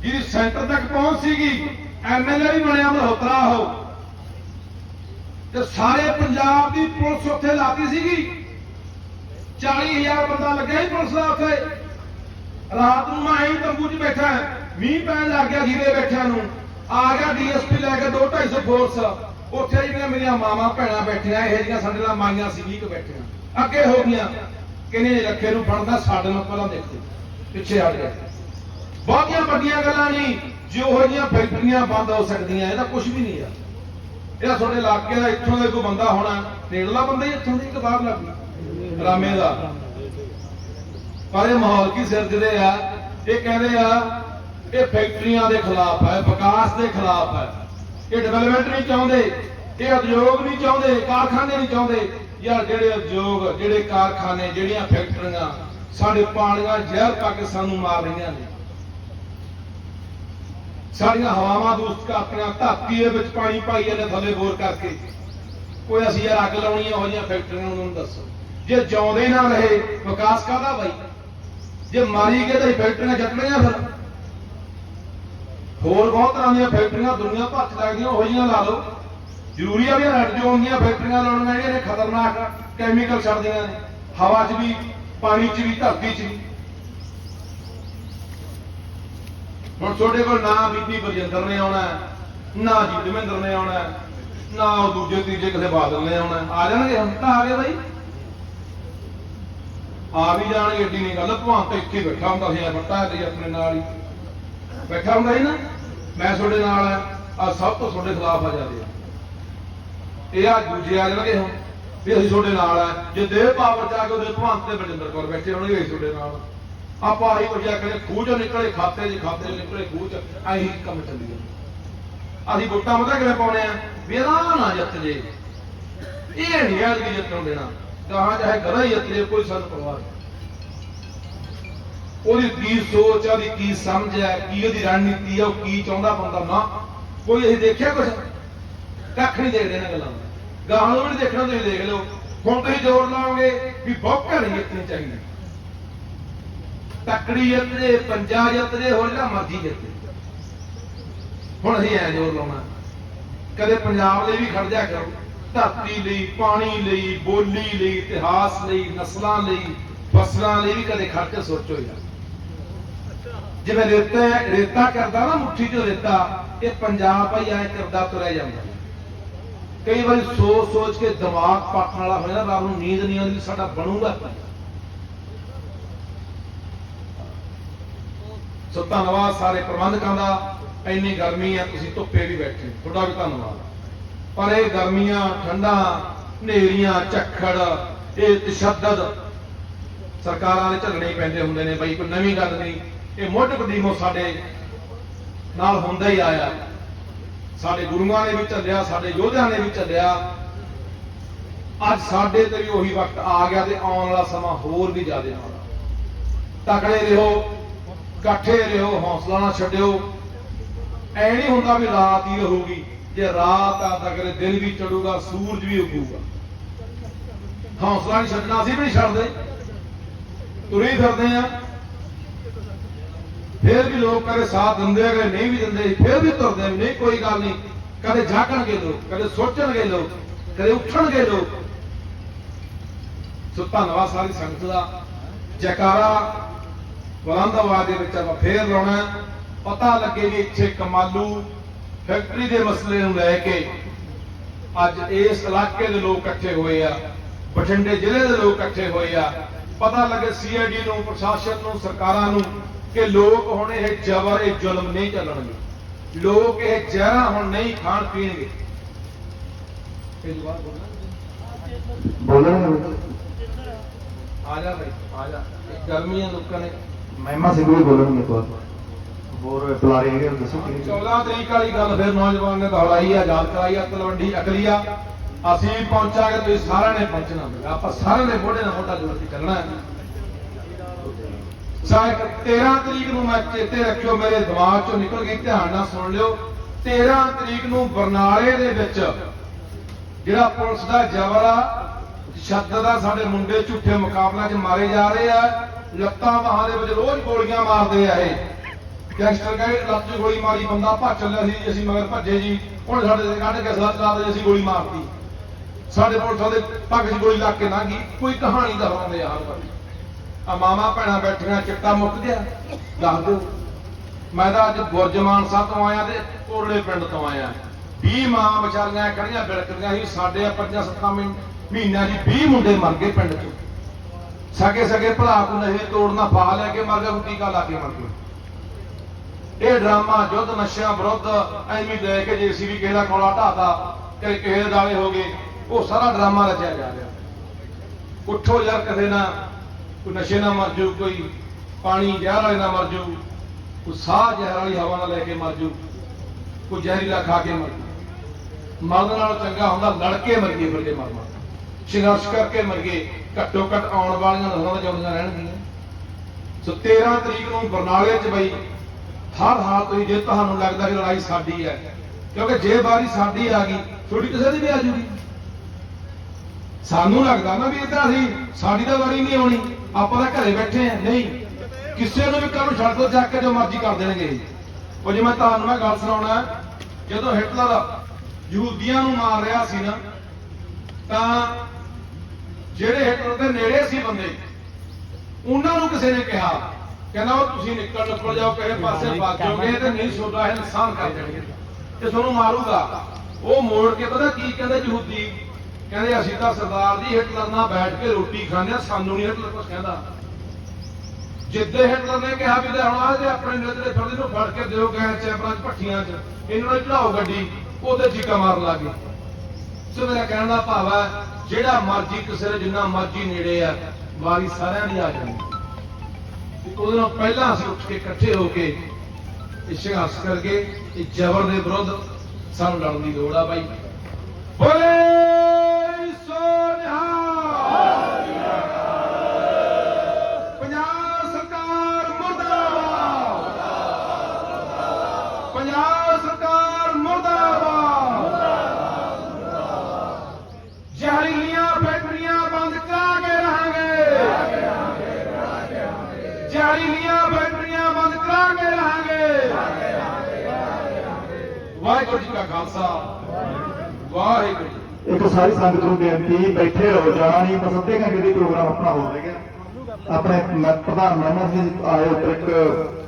[SPEAKER 1] ਜਿਹਦੀ ਸੈਂਟਰ ਤੱਕ ਪਹੁੰਚ ਸੀਗੀ ਐਮਐਲਏ ਵੀ ਬਣਿਆ ਮਲਹੋਤਰਾ ਉਹ। ਤੇ ਸਾਰੇ ਪੰਜਾਬ ਦੀ ਪੁਲਿਸ ਉੱਥੇ ਲਾਤੀ ਸੀਗੀ। 40000 ਬੰਦਾ ਲੱਗਿਆ ਹੀ ਪੁਲਿਸ ਦਾ ਉੱਥੇ। ਰਾਤ ਨੂੰ ਮੈਂ ਐਂ ਤੰਬੂ 'ਚ ਬੈਠਾ, ਮੀਂਹ ਪੈਣ ਲੱਗ ਗਿਆ ਜੀਰੇ ਬੈਠਿਆਂ ਨੂੰ। ਆ ਗਿਆ ਡੀਐਸਪੀ ਲੈ ਕੇ 2 250 ਫੋਰਸ ਉੱਥੇ ਜਿਹੜੀਆਂ ਮੇਰੀਆਂ ਮਾਵਾਂ ਭੈਣਾਂ ਬੈਠੀਆਂ, ਇਹ ਜਿਹੜੀਆਂ ਸਾਡੇ ਨਾਲ ਮਾਈਆਂ ਸੀ ਵੀਕ ਬੈਠੀਆਂ। ਅੱਗੇ ਹੋ ਗਈਆਂ। ਕਿਨੇ ਰੱਖੇ ਨੂੰ ਫੜਦਾ, ਸਾਡੇ ਨਾਲ ਪਹਿਲਾਂ ਦੇਖੋ ਪਿੱਛੇ ਹਟ ਗਿਆ ਬਹੁਤੀਆਂ ਵੱਡੀਆਂ ਗੱਲਾਂ ਨਹੀਂ, ਜੋ ਉਹ ਫੈਕਟਰੀਆਂ ਬੰਦ ਹੋ ਸਕਦੀਆਂ, ਇਹਦਾ ਕੁਝ ਵੀ ਨਹੀਂ ਆ। ਇਹਦਾ ਤੁਹਾਡੇ ਇਲਾਕੇ ਦਾ ਇੱਥੋਂ ਦਾ ਕੋਈ ਬੰਦਾ ਹੋਣਾ ਨੇੜਲਾ ਬੰਦਾ ਹੀ ਇੱਥੋਂ ਦੀ ਕਿਤਾਬ ਬਾਹਰ ਰਾਮੇ ਦਾ। ਪਰ ਇਹ ਮਾਹੌਲ ਕੀ ਸਿਰਜਦੇ ਆ ਇਹ ਕਹਿੰਦੇ ਆ ਇਹ ਫੈਕਟਰੀਆਂ ਦੇ ਖਿਲਾਫ ਹੈ, ਵਿਕਾਸ ਦੇ ਖਿਲਾਫ ਹੈ। ਇਹ ਡਿਵੈਲਪਮੈਂਟ ਨਹੀਂ ਚਾਹੁੰਦੇ, ਇਹ ਉਦਯੋਗ ਨਹੀਂ ਚਾਹੁੰਦੇ, ਕਾਰਖਾਨੇ ਨਹੀਂ ਚਾਹੁੰਦੇ। ਯਾਰ ਜਿਹੜੇ ਉਦਯੋਗ, ਜਿਹੜੇ ਕਾਰਖਾਨੇ, ਜਿਹੜੀਆਂ ਫੈਕਟਰੀਆਂ ਸਾਡੇ ਪਾਣੀਆਂ ਜ਼ਹਿਰ ਪਾ ਸਾਨੂੰ ਮਾਰ ਰਹੀਆਂ ਨੇ। ਸਾਡੀਆਂ ਹਵਾਵਾਂ ਦੂਸ਼ਿਤ ਕਰਤੀਆਂ, ਧਰਤੀ ਦੇ ਵਿੱਚ ਪਾਣੀ ਪਾਈ ਜਾਂਦੇ ਥੱਲੇ ਬੋਰ ਕਰਕੇ। ਕੋਈ ਅਸੀਂ ਯਾਰ ਅੱਗ ਲਾਉਣੀ ਹੈ ਉਹ ਜਿਹੀਆਂ ਫੈਕਟਰੀਆਂ ਨੂੰ ਦੱਸੋ। ਜੇ ਜਿਉਂਦੇ ਨਾ ਰਹੇ, ਵਿਕਾਸ ਕਾਹਦਾ ਬਾਈ? ਜੇ ਮਾਰੀ ਗਏ ਤਾਂ ਇਹ ਫੈਕਟਰੀਆਂ ਚੱਕਣੀਆਂ ਫਿਰ। ਹੋਰ ਬਹੁਤ ਤਰ੍ਹਾਂ ਦੀਆਂ ਫੈਕਟਰੀਆਂ ਦੁਨੀਆ ਭਰ ਚ ਲੱਗਦੀਆਂ, ਉਹ ਜਿਹੀਆਂ ਲਾ ਲਓ। ਜ਼ਰੂਰੀ ਆ ਵੀ ਰੈੱਡ ਜ਼ੋਨ ਦੀਆਂ ਫੈਕਟਰੀਆਂ ਲਾਉਣੀਆਂ ਜਿਹੜੀਆਂ ਨੇ ਖਤਰਨਾਕ ਕੈਮੀਕਲ ਛੱਡਦੀਆਂ ਨੇ, ਹਵਾ 'ਚ ਵੀ, ਪਾਣੀ 'ਚ ਵੀ, ਧਰਤੀ 'ਚ ਵੀ। ਹੁਣ ਤੁਹਾਡੇ ਕੋਲ ਨਾ ਬੀਬੀ ਬਰਜਿੰਦਰ ਨੇ ਆਉਣਾ, ਨਾ ਜੀ ਦਮਿੰਦਰ ਨੇ ਆਉਣਾ, ਨਾ ਉਹ ਦੂਜੇ ਤੀਜੇ ਕਿਸੇ ਬਾਦਲ ਨੇ ਆਉਣਾ। ਆ ਜਾਣਗੇ, ਹੁਣ ਤਾਂ ਆ ਗਏ ਬਾਈ। ਆ ਵੀ ਜਾਣਗੇ, ਏਡੀ ਨਹੀਂ ਗੱਲ ਭਵਾਂ ਤਾਂ ਇੱਥੇ ਬੈਠਾ ਹੁੰਦਾ ਸੀ, ਐ ਬੱਟਾ ਲਈ ਆਪਣੇ ਨਾਲ ਹੀ। ਬੈਠਾ ਹੁੰਦਾ ਸੀ ਨਾ। ਮੈਂ ਤੁਹਾਡੇ ਨਾਲ ਆ ਸਭ ਤੋਂ ਤੁਹਾਡੇ ਖਿਲਾਫ ਆ ਜਾਂਦੇ ਆ। ਇਹ ਆ ਦੂਜੇ ਆ ਜਾਣਗੇ ਹੁਣ, ਵੀ ਅਸੀਂ ਤੁਹਾਡੇ ਨਾਲ ਆ। ਜੇ ਦੇਹ ਪਾਵਰ ਚ ਆ ਕੇ ਉਹਦੇ ਭਵੰਤ ਤੇ ਬਲਜਿੰਦਰ ਕੌਰ ਬੈਠੇ ਹੋਣਗੇ, ਅਸੀਂ ਤੁਹਾਡੇ ਨਾਲ ਆਪਾਂ ਆਹੀ ਵਜਿਆ ਕਰੇ ਖੂਹ ਚੋਂ ਨਿਕਲੇ, ਖਾਤੇ 'ਚ ਖਾਤੇ 'ਚ ਨਿਕਲੇ, ਖੂਹ 'ਚ, ਆਹੀ ਕੰਮ ਚੱਲੀ ਜਾਂਦਾ। ਅਸੀਂ ਵੋਟਾਂ ਮਤਾ ਕਿਵੇਂ ਪਾਉਣੇ ਆ? ਵੀ ਇਹਦਾ ਨਾ ਜਿੱਤ ਜੇ। ਇਹ ਨਹੀਂ ਆ ਕਿ ਜਿੱਤਣ ਦੇਣਾ। ਕਹਾਂ ਚਾਹੇ ਘਰਾਂ ਹੀ ਜਿੱਤ ਜੇ, ਕੋਈ ਸਾਨੂੰ ਪਰਵਾਹ ਨਹੀਂ। ਉਹਦੀ ਕੀ ਸੋਚ ਆ, ਉਹਦੀ ਕੀ ਸਮਝ ਹੈ ਕੀ ਉਹਦੀ ਰਣਨੀਤੀ ਆ, ਉਹ ਕੀ ਚਾਹੁੰਦਾ ਬੰਦਾ ਨਾ ਕੋਈ ਅਸੀਂ ਦੇਖਿਆ ਕੁਛ? ਕੱਖ ਨਹੀਂ ਦੇਖਦੇ ਇਹਨਾਂ ਗੱਲਾਂ ਦਾ ਗਾਹਾਂ ਨੂੰ ਵੀ ਨਹੀਂ ਦੇਖਣਾ, ਤੁਸੀਂ ਦੇਖ ਲਓ। ਹੁਣ ਤੁਸੀਂ ਜ਼ੋਰ ਲਾਓਗੇ ਵੀ ਬੌਕਾ ਨਹੀਂ ਜਿੱਤਣੀ ਚਾਹੀਦੀ। ਤਕੜੀ ਜਿੱਤ ਪੰਜਾ ਜਿੱਤ ਜੇ ਹੋਰ ਜਿਹੜਾ ਮਰਜ਼ੀ ਜਿੱਤ ਹੁਣ ਅਸੀਂ ਐ ਜ਼ੋਰ ਲਾਉਣਾ। ਕਦੇ ਪੰਜਾਬ ਲਈ ਵੀ ਖੜ ਜਾ ਕਰੋ। ਧਰਤੀ ਲਈ, ਪਾਣੀ ਲਈ, ਬੋਲੀ ਲਈ, ਇਤਿਹਾਸ ਲਈ, ਨਸਲਾਂ ਲਈ, ਫਸਲਾਂ ਲਈ ਵੀ ਕਦੇ ਖੜ ਕੇ ਸੋਚੋ ਯਾਰ। ਜਿਵੇਂ ਰੇਤਾ ਰੇਤਾ ਕਰਦਾ ਨਾ ਮੁੱਠੀ 'ਚ ਰੇਤਾ, ਇਹ ਪੰਜਾਬ ਭਾਈ ਐ ਕਰਦਾ, ਤੁਰਿਆ ਜਾਂਦਾ। ਕਈ ਵਾਰੀ ਸੋਚ ਸੋਚ ਕੇ ਦਿਮਾਗ ਪਾਟਣ ਵਾਲਾ ਹੋ ਜਾਂਦਾ ਰਾਤ ਨੂੰ ਨੀਂਦ ਨਹੀਂ ਆਉਂਦੀ, ਸਾਡਾ ਬਣੂਗਾ ਸੋ ਧੰਨਵਾਦ ਸਾਰੇ ਪ੍ਰਬੰਧਕਾਂ ਦਾ, ਇੰਨੀ ਗਰਮੀ ਆ ਤੁਸੀਂ ਧੁੱਪੇ ਵੀ ਬੈਠੇ ਤੁਹਾਡਾ ਵੀ ਧੰਨਵਾਦ। ਪਰ ਇਹ ਗਰਮੀਆਂ, ਠੰਡਾ, ਹਨੇਰੀਆਂ, ਝੱਖੜ, ਇਹ ਤਸ਼ੱਦਦ, ਸਰਕਾਰਾਂ ਦੇ ਝੱਲਣੇ ਪੈਂਦੇ ਹੁੰਦੇ ਨੇ, ਬਈ ਕੋਈ ਨਵੀਂ ਗੱਲ ਨਹੀਂ। ਇਹ ਮੁੱਢ ਕਦੀਮੋਂ ਸਾਡੇ ਨਾਲ ਹੁੰਦਾ ਹੀ ਆਇਆ। ਸਾਡੇ ਗੁਰੂਆਂ ਨੇ ਵੀ ਚੱਲਿਆ ਸਾਡੇ ਯੋਧਿਆਂ ਨੇ ਵੀ ਚੱਲਿਆ ਅੱਜ ਸਾਡੇ ਤੇ ਵੀ ਉਹੀ ਵਕਤ ਆ ਗਿਆ ਤੇ ਆਉਣ ਵਾਲਾ ਸਮਾਂ ਹੋਰ ਵੀ ਜ਼ਿਆਦਾ ਆਉਣਾ ਤਕੜੇ ਰਹੋ, ਇਕੱਠੇ ਰਹੋ, ਹੌਸਲਾ ਨਾ ਛੱਡਿਓ। ਐ ਨਹੀਂ ਹੁੰਦਾ ਵੀ ਰਾਤ ਹੀ ਰਹੂਗੀ। ਜੇ ਰਾਤ ਆ ਤਾਂ ਕਰੇ ਦਿਨ ਵੀ ਚੜੂਗਾ, ਸੂਰਜ ਵੀ ਉੱਗੂਗਾ। ਹੌਸਲਾ ਨਹੀਂ ਛੱਡਣਾ, ਅਸੀਂ ਵੀ ਨਹੀਂ ਛੱਡਦੇ। ਤੁਰੇ ਹੀ ਫਿਰਦੇ ਆ। ਫਿਰ ਵੀ ਲੋਕ ਕਦੇ ਸਾਥ ਦਿੰਦੇ ਆ, ਕਦੇ ਨਹੀਂ ਵੀ ਦਿੰਦੇ, ਫਿਰ ਵੀ ਤੁਰਦੇ ਆ ਵੀ ਨਹੀਂ, ਕੋਈ ਗੱਲ ਨਹੀਂ। ਕਦੇ ਜਾਗਣਗੇ ਲੋਕ, ਕਦੇ ਸੋਚਣਗੇ ਲੋਕ, ਕਦੇ ਉੱਠਣਗੇ ਲੋਕ। ਸੋ ਧੰਨਵਾਦ ਸਾਰੀ ਸੰਗਤ ਦਾ। ਜੈਕਾਰਾ ਬੁਲੰਦਾਬਾਦ ਦੇ ਵਿੱਚ ਆਪਾਂ ਫੇਰ ਲਾਉਣਾ ਪਤਾ ਲੱਗੇ ਵੀ ਇੱਥੇ ਕਮਾਲੂ ਫੈਕਟਰੀ ਦੇ ਮਸਲੇ ਨੂੰ ਲੈ ਕੇ ਅੱਜ ਇਸ ਇਲਾਕੇ ਦੇ ਲੋਕ ਇਕੱਠੇ ਹੋਏ ਆ, ਬਠਿੰਡੇ ਜ਼ਿਲ੍ਹੇ ਦੇ ਲੋਕ ਇਕੱਠੇ ਹੋਏ ਆ। ਪਤਾ ਲੱਗੇ ਸੀਆਈਡੀ ਨੂੰ, ਪ੍ਰਸ਼ਾਸਨ ਨੂੰ, ਸਰਕਾਰਾਂ ਨੂੰ ਕਿ ਲੋਕ ਹੁਣ ਇਹ ਜ਼ਬਰ ਇਹ ਜ਼ੁਲਮ ਨਹੀਂ ਚੱਲਣਗੇ। ਲੋਕ ਇਹ ਜ਼ਹਿਰਾਂ ਹੁਣ ਨਹੀਂ ਖਾਣ ਪੀਣਗੇ। ਬੋਲਣਾ।
[SPEAKER 3] ਬੋਲਣ।
[SPEAKER 1] ਆ ਜਾ ਭਾਈ ਆ ਜਾ। ਗਰਮੀਆਂ ਲੋਕਾਂ ਨੇ
[SPEAKER 3] ਮਹਿਮਾ ਸਿੰਘ ਵੀ ਬੋਲਣਗੇ ਕੋਲ ਹੋਰ ਬੁਲਾਰੇ ਹੈਗੇ ਦੱਸੋ ਕੀ
[SPEAKER 1] 14 ਤਰੀਕ ਵਾਲੀ ਗੱਲ ਫਿਰ ਨੌਜਵਾਨ ਨੇ ਦੌੜਾਈ ਆ ਯਾਦ ਕਰਾਈ ਆ ਤਲਵੰਡੀ ਅਕਲੀਆ ਅਸੀਂ ਪਹੁੰਚਾਂਗੇ ਤੁਸੀਂ ਸਾਰਿਆਂ ਨੇ ਪਹੁੰਚਣਾ। ਆਪਾਂ ਸਾਰਿਆਂ ਨੇ ਮੋਢੇ ਨਾਲ ਮੋਢਾ ਜੋੜ ਕੇ ਚੱਲਣਾ ਹੈ। ਸਾਇਕ 13 ਤਰੀਕ ਨੂੰ ਮੈਂ ਚੇਤੇ ਰੱਖਿਓ, ਮੇਰੇ ਦਿਮਾਗ ਚੋਂ ਨਿਕਲ ਗਈ, ਧਿਆਨ ਨਾਲ ਸੁਣ ਲਿਓ। 13 ਤਰੀਕ ਨੂੰ ਬਰਨਾਲੇ ਦੇ ਵਿੱਚ ਜਿਹੜਾ ਪੁਲਿਸ ਦਾ ਜ਼ਬਰ ਆ ਸ਼ੱਦ ਦਾ ਸਾਡੇ ਮੁੰਡੇ ਝੂਠੇ ਮੁਕਾਬਲਿਆਂ 'ਚ ਮਾਰੇ ਜਾ ਰਹੇ ਆ। ਲੱਤਾਂ ਬਾਹਾਂ ਦੇ ਵਿੱਚ ਰੋਜ਼ ਗੋਲੀਆਂ ਮਾਰਦੇ ਆ ਇਹ। ਗੈਂਗਸਟਰ ਕਹੇ ਲੱਤ 'ਚ ਗੋਲੀ ਮਾਰੀ, ਬੰਦਾ ਭੱਜ ਚੱਲਿਆ ਸੀ, ਅਸੀਂ ਮਗਰ ਭੱਜੇ ਜੀ। ਉਹਨੇ ਸਾਡੇ ਤੇ ਕੱਢ ਕੇ ਸਲਾਹ ਚਲਾ ਦੇ, ਅਸੀਂ ਗੋਲੀ ਮਾਰਤੀ। ਸਾਡੇ ਪੁਲਿਸ ਦੇ ਪੱਗ 'ਚ ਗੋਲੀ ਲੱਗ ਕੇ ਨਾ ਗਈ। ਕੋਈ ਕਹਾਣੀ ਦੁਹਰਾਉਂਦੇ ਆ ਹਰ ਵਾਰੀ ਆ ਮਾਮਾ ਭੈਣਾਂ ਬੈਠੀਆਂ, ਚਿੱਟਾ ਮੁੱਕ ਗਿਆ। ਦੱਸ ਦਿਓ। ਮੈਂ ਤਾਂ ਅੱਜ ਬੁਰਜ ਮਾਨਸਾ ਤੋਂ ਆਇਆ ਤੇ ਕੋਰਲੇ ਪਿੰਡ ਤੋਂ ਆਇਆ। 20 ਮਾਂ ਵਿਚਾਰੀਆਂ ਖੜੀਆਂ ਬਿਲਕਦੀਆਂ ਸੀ ਸਾਡੇ ਪੰਜਾਂ ਸੱਤਾਂ ਮਹੀਨਿਆਂ ਦੀ 20 ਮੁੰਡੇ ਮਰ ਗਏ ਪਿੰਡ 'ਚ। ਸਕੇ ਸਕੇ ਭਲਾ ਕੋ ਨਹੀਂ ਤੋੜਨਾ ਫਾ ਲੈ ਕੇ ਮਰ ਗਿਆ ਕੋਈ ਟੀਕਾ ਲਾ ਕੇ ਮਰ ਗਿਆ ਇਹ ਡਰਾਮਾ ਯੁੱਧ ਨਸ਼ਿਆਂ ਵਿਰੁੱਧ ਐਵੇਂ ਦੇ ਕੇ ਜੇ ਸੀ ਵੀ ਕਿਸੇ ਦਾ ਕੋਲਾ ਢਾਤਾ ਕਿ ਕਿਸੇ ਦੇ ਡਾਲੇ ਹੋ ਗਏ, ਉਹ ਸਾਰਾ ਡਰਾਮਾ ਰਚਿਆ ਜਾ ਰਿਹਾ। ਉੱਠੋ ਯਾਰ ਕਿਸੇ ਨਾਲ। ਕੋਈ ਨਸ਼ੇ ਨਾਲ ਮਰ ਜੂ ਕੋਈ ਪਾਣੀ ਜ਼ਹਿਰ ਵਾਲੇ ਨਾਲ ਮਰ ਜੂ ਕੋਈ ਸਾਹ ਜ਼ਹਿਰ ਵਾਲੀ ਹਵਾ ਨਾਲ ਲੈ ਕੇ ਮਰ ਜੂ ਕੋਈ ਜ਼ਹਿਰੀਲਾ ਖਾ ਕੇ ਮਰ ਜੂ ਮਰਨ ਨਾਲ ਚੰਗਾ ਹੁੰਦਾ ਲੜ ਕੇ ਮਰ ਗਏ ਫਿਰ ਜੇ ਮਰਨਾ ਸੰਘਰਸ਼ ਕਰਕੇ ਮਰ ਗਏ ਘੱਟੋ ਘੱਟ ਆਉਣ ਵਾਲੀਆਂ ਨਸਲਾਂ ਜਿਉਂਦੀਆਂ ਰਹਿਣਗੀਆਂ ਸੋ 13 ਤਰੀਕ ਨੂੰ ਬਰਨਾਲੇ 'ਚ ਬਈ, ਹਰ ਹਾਲਤ ਤੁਸੀਂ ਜੇ ਤੁਹਾਨੂੰ ਲੱਗਦਾ ਕਿ ਲੜਾਈ ਸਾਡੀ ਹੈ, ਕਿਉਂਕਿ ਜੇ ਵਾਰੀ ਸਾਡੀ ਆ ਗਈ ਥੋੜੀ ਕਿਸੇ ਦੀ ਵੀ ਆ ਜੂਗੀ। ਸਾਨੂੰ ਲੱਗਦਾ ਨਾ ਵੀ ਇਧਰ ਅਸੀਂ ਸਾਡੀ ਤਾਂ ਵਾਰੀ ਨਹੀਂ ਆਉਣੀ। ਆਪਾਂ ਤਾਂ ਘਰੇ ਬੈਠੇ ਆ ਨਹੀਂ। ਕਿਸੇ ਨੂੰ ਵੀ ਕੱਲ ਨੂੰ ਛੱਡ ਦੋ ਚੱਕ ਕੇ ਜੋ ਮਰਜ਼ੀ ਕਰ ਦੇਣਗੇ ਉਹ ਜੇ ਮੈਂ ਤੁਹਾਨੂੰ ਮੈਂ ਗੱਲ ਸੁਣਾਉਣਾ। ਜਦੋਂ ਹਿਟਲਰ ਯਹੂਦੀਆਂ ਨੂੰ ਮਾਰ ਰਿਹਾ ਸੀ ਨਾ ਤਾਂ ਜਿਹੜੇ ਹਿਟਲਰ ਦੇ ਨੇੜੇ ਸੀ ਬੰਦੇ ਉਹਨਾਂ ਨੂੰ ਕਿਸੇ ਨੇ ਕਿਹਾ। ਕਹਿੰਦਾ ਉਹ ਤੁਸੀਂ ਨਿਕਲ ਨਿਕਲ ਜਾਓ ਕਿਸੇ ਪਾਸੇ ਭੱਜ ਜਾਓਗੇ ਤੇ ਨਹੀਂ ਸੋਦਾ ਹੈ ਨੁਕਸਾਨ ਕਰ ਦੇਣਗੇ। ਤੇ ਤੁਹਾਨੂੰ ਮਾਰੂਗਾ। ਉਹ ਮੋੜ ਕੇ ਪਤਾ ਕੀ ਕਹਿੰਦੇ ਯਹੂਦੀ? ਕਹਿੰਦੇ ਅਸੀਂ ਤਾਂ ਸਰਦਾਰ ਜੀ ਹਿਟਲਰ ਨਾਲ ਬੈਠ ਕੇ ਰੋਟੀ ਖਾਂਦੇ ਆ ਸਾਨੂੰ ਨਹੀਂ ਹਿਟਲਰ ਕੁਝ ਕਹਿੰਦਾ। ਜਿੱਦੇ ਹਿਟਲਰ ਨੇ ਕਿਹਾ ਵੀ ਲੈ ਹੁਣ ਆ ਜੇ ਆਪਣੇ ਨੇੜੇ ਥੋੜੇ ਨੂੰ ਫੜ ਕੇ ਦਿਓ ਗੈਸ ਚੈਂਬਰਾਂ 'ਚ, ਭੱਠੀਆਂ 'ਚ, ਇਹਨਾਂ ਨੂੰ ਚੜਾਓ ਗੱਡੀ, ਉਹਦੇ ਚੀਕਾ ਮਾਰਨ ਲੱਗੇ ਸੋ ਮੇਰਾ ਕਹਿਣ ਦਾ ਭਾਵ ਹੈ, ਜਿਹੜਾ ਮਰਜ਼ੀ ਕਿਸੇ ਦੇ ਜਿੰਨਾ ਮਰਜ਼ੀ ਨੇੜੇ ਆ, ਵਾਰੀ ਸਾਰਿਆਂ ਦੀ ਆ ਜਾਂਦੀ। ਉਹਦੇ ਨਾਲ ਪਹਿਲਾਂ ਅਸੀਂ ਉੱਠ ਕੇ ਇਕੱਠੇ ਹੋ ਕੇ ਇਹ ਸੰਘਰਸ਼ ਕਰਕੇ ਇਹ ਜ਼ਬਰ ਦੇ ਵਿਰੁੱਧ ਸਾਨੂੰ ਲੜਨ ਦੀ ਲੋੜ ਆ ਬਾਈ। ਬੋਲੇ! ਖਾਲਸਾ। ਵਾਹਿਗੁਰੂ
[SPEAKER 3] ਇੱਕ ਸਾਰੀ ਸੰਗਤ ਨੂੰ ਬੇਨਤੀ, ਬੈਠੇ ਰਹੋ, ਜਾਣਾ ਨਹੀਂ, ਬਸ ਅੱਧੇ ਘੰਟੇ ਦੀ ਪ੍ਰੋਗਰਾਮ ਆਪਣਾ ਹੋ ਰਿਹਾ ਆਪਣੇ ਪ੍ਰਧਾਨ ਮਹਿਮਾਨ ਜੀ ਆਏ ਉੱਪਰ ਇੱਕ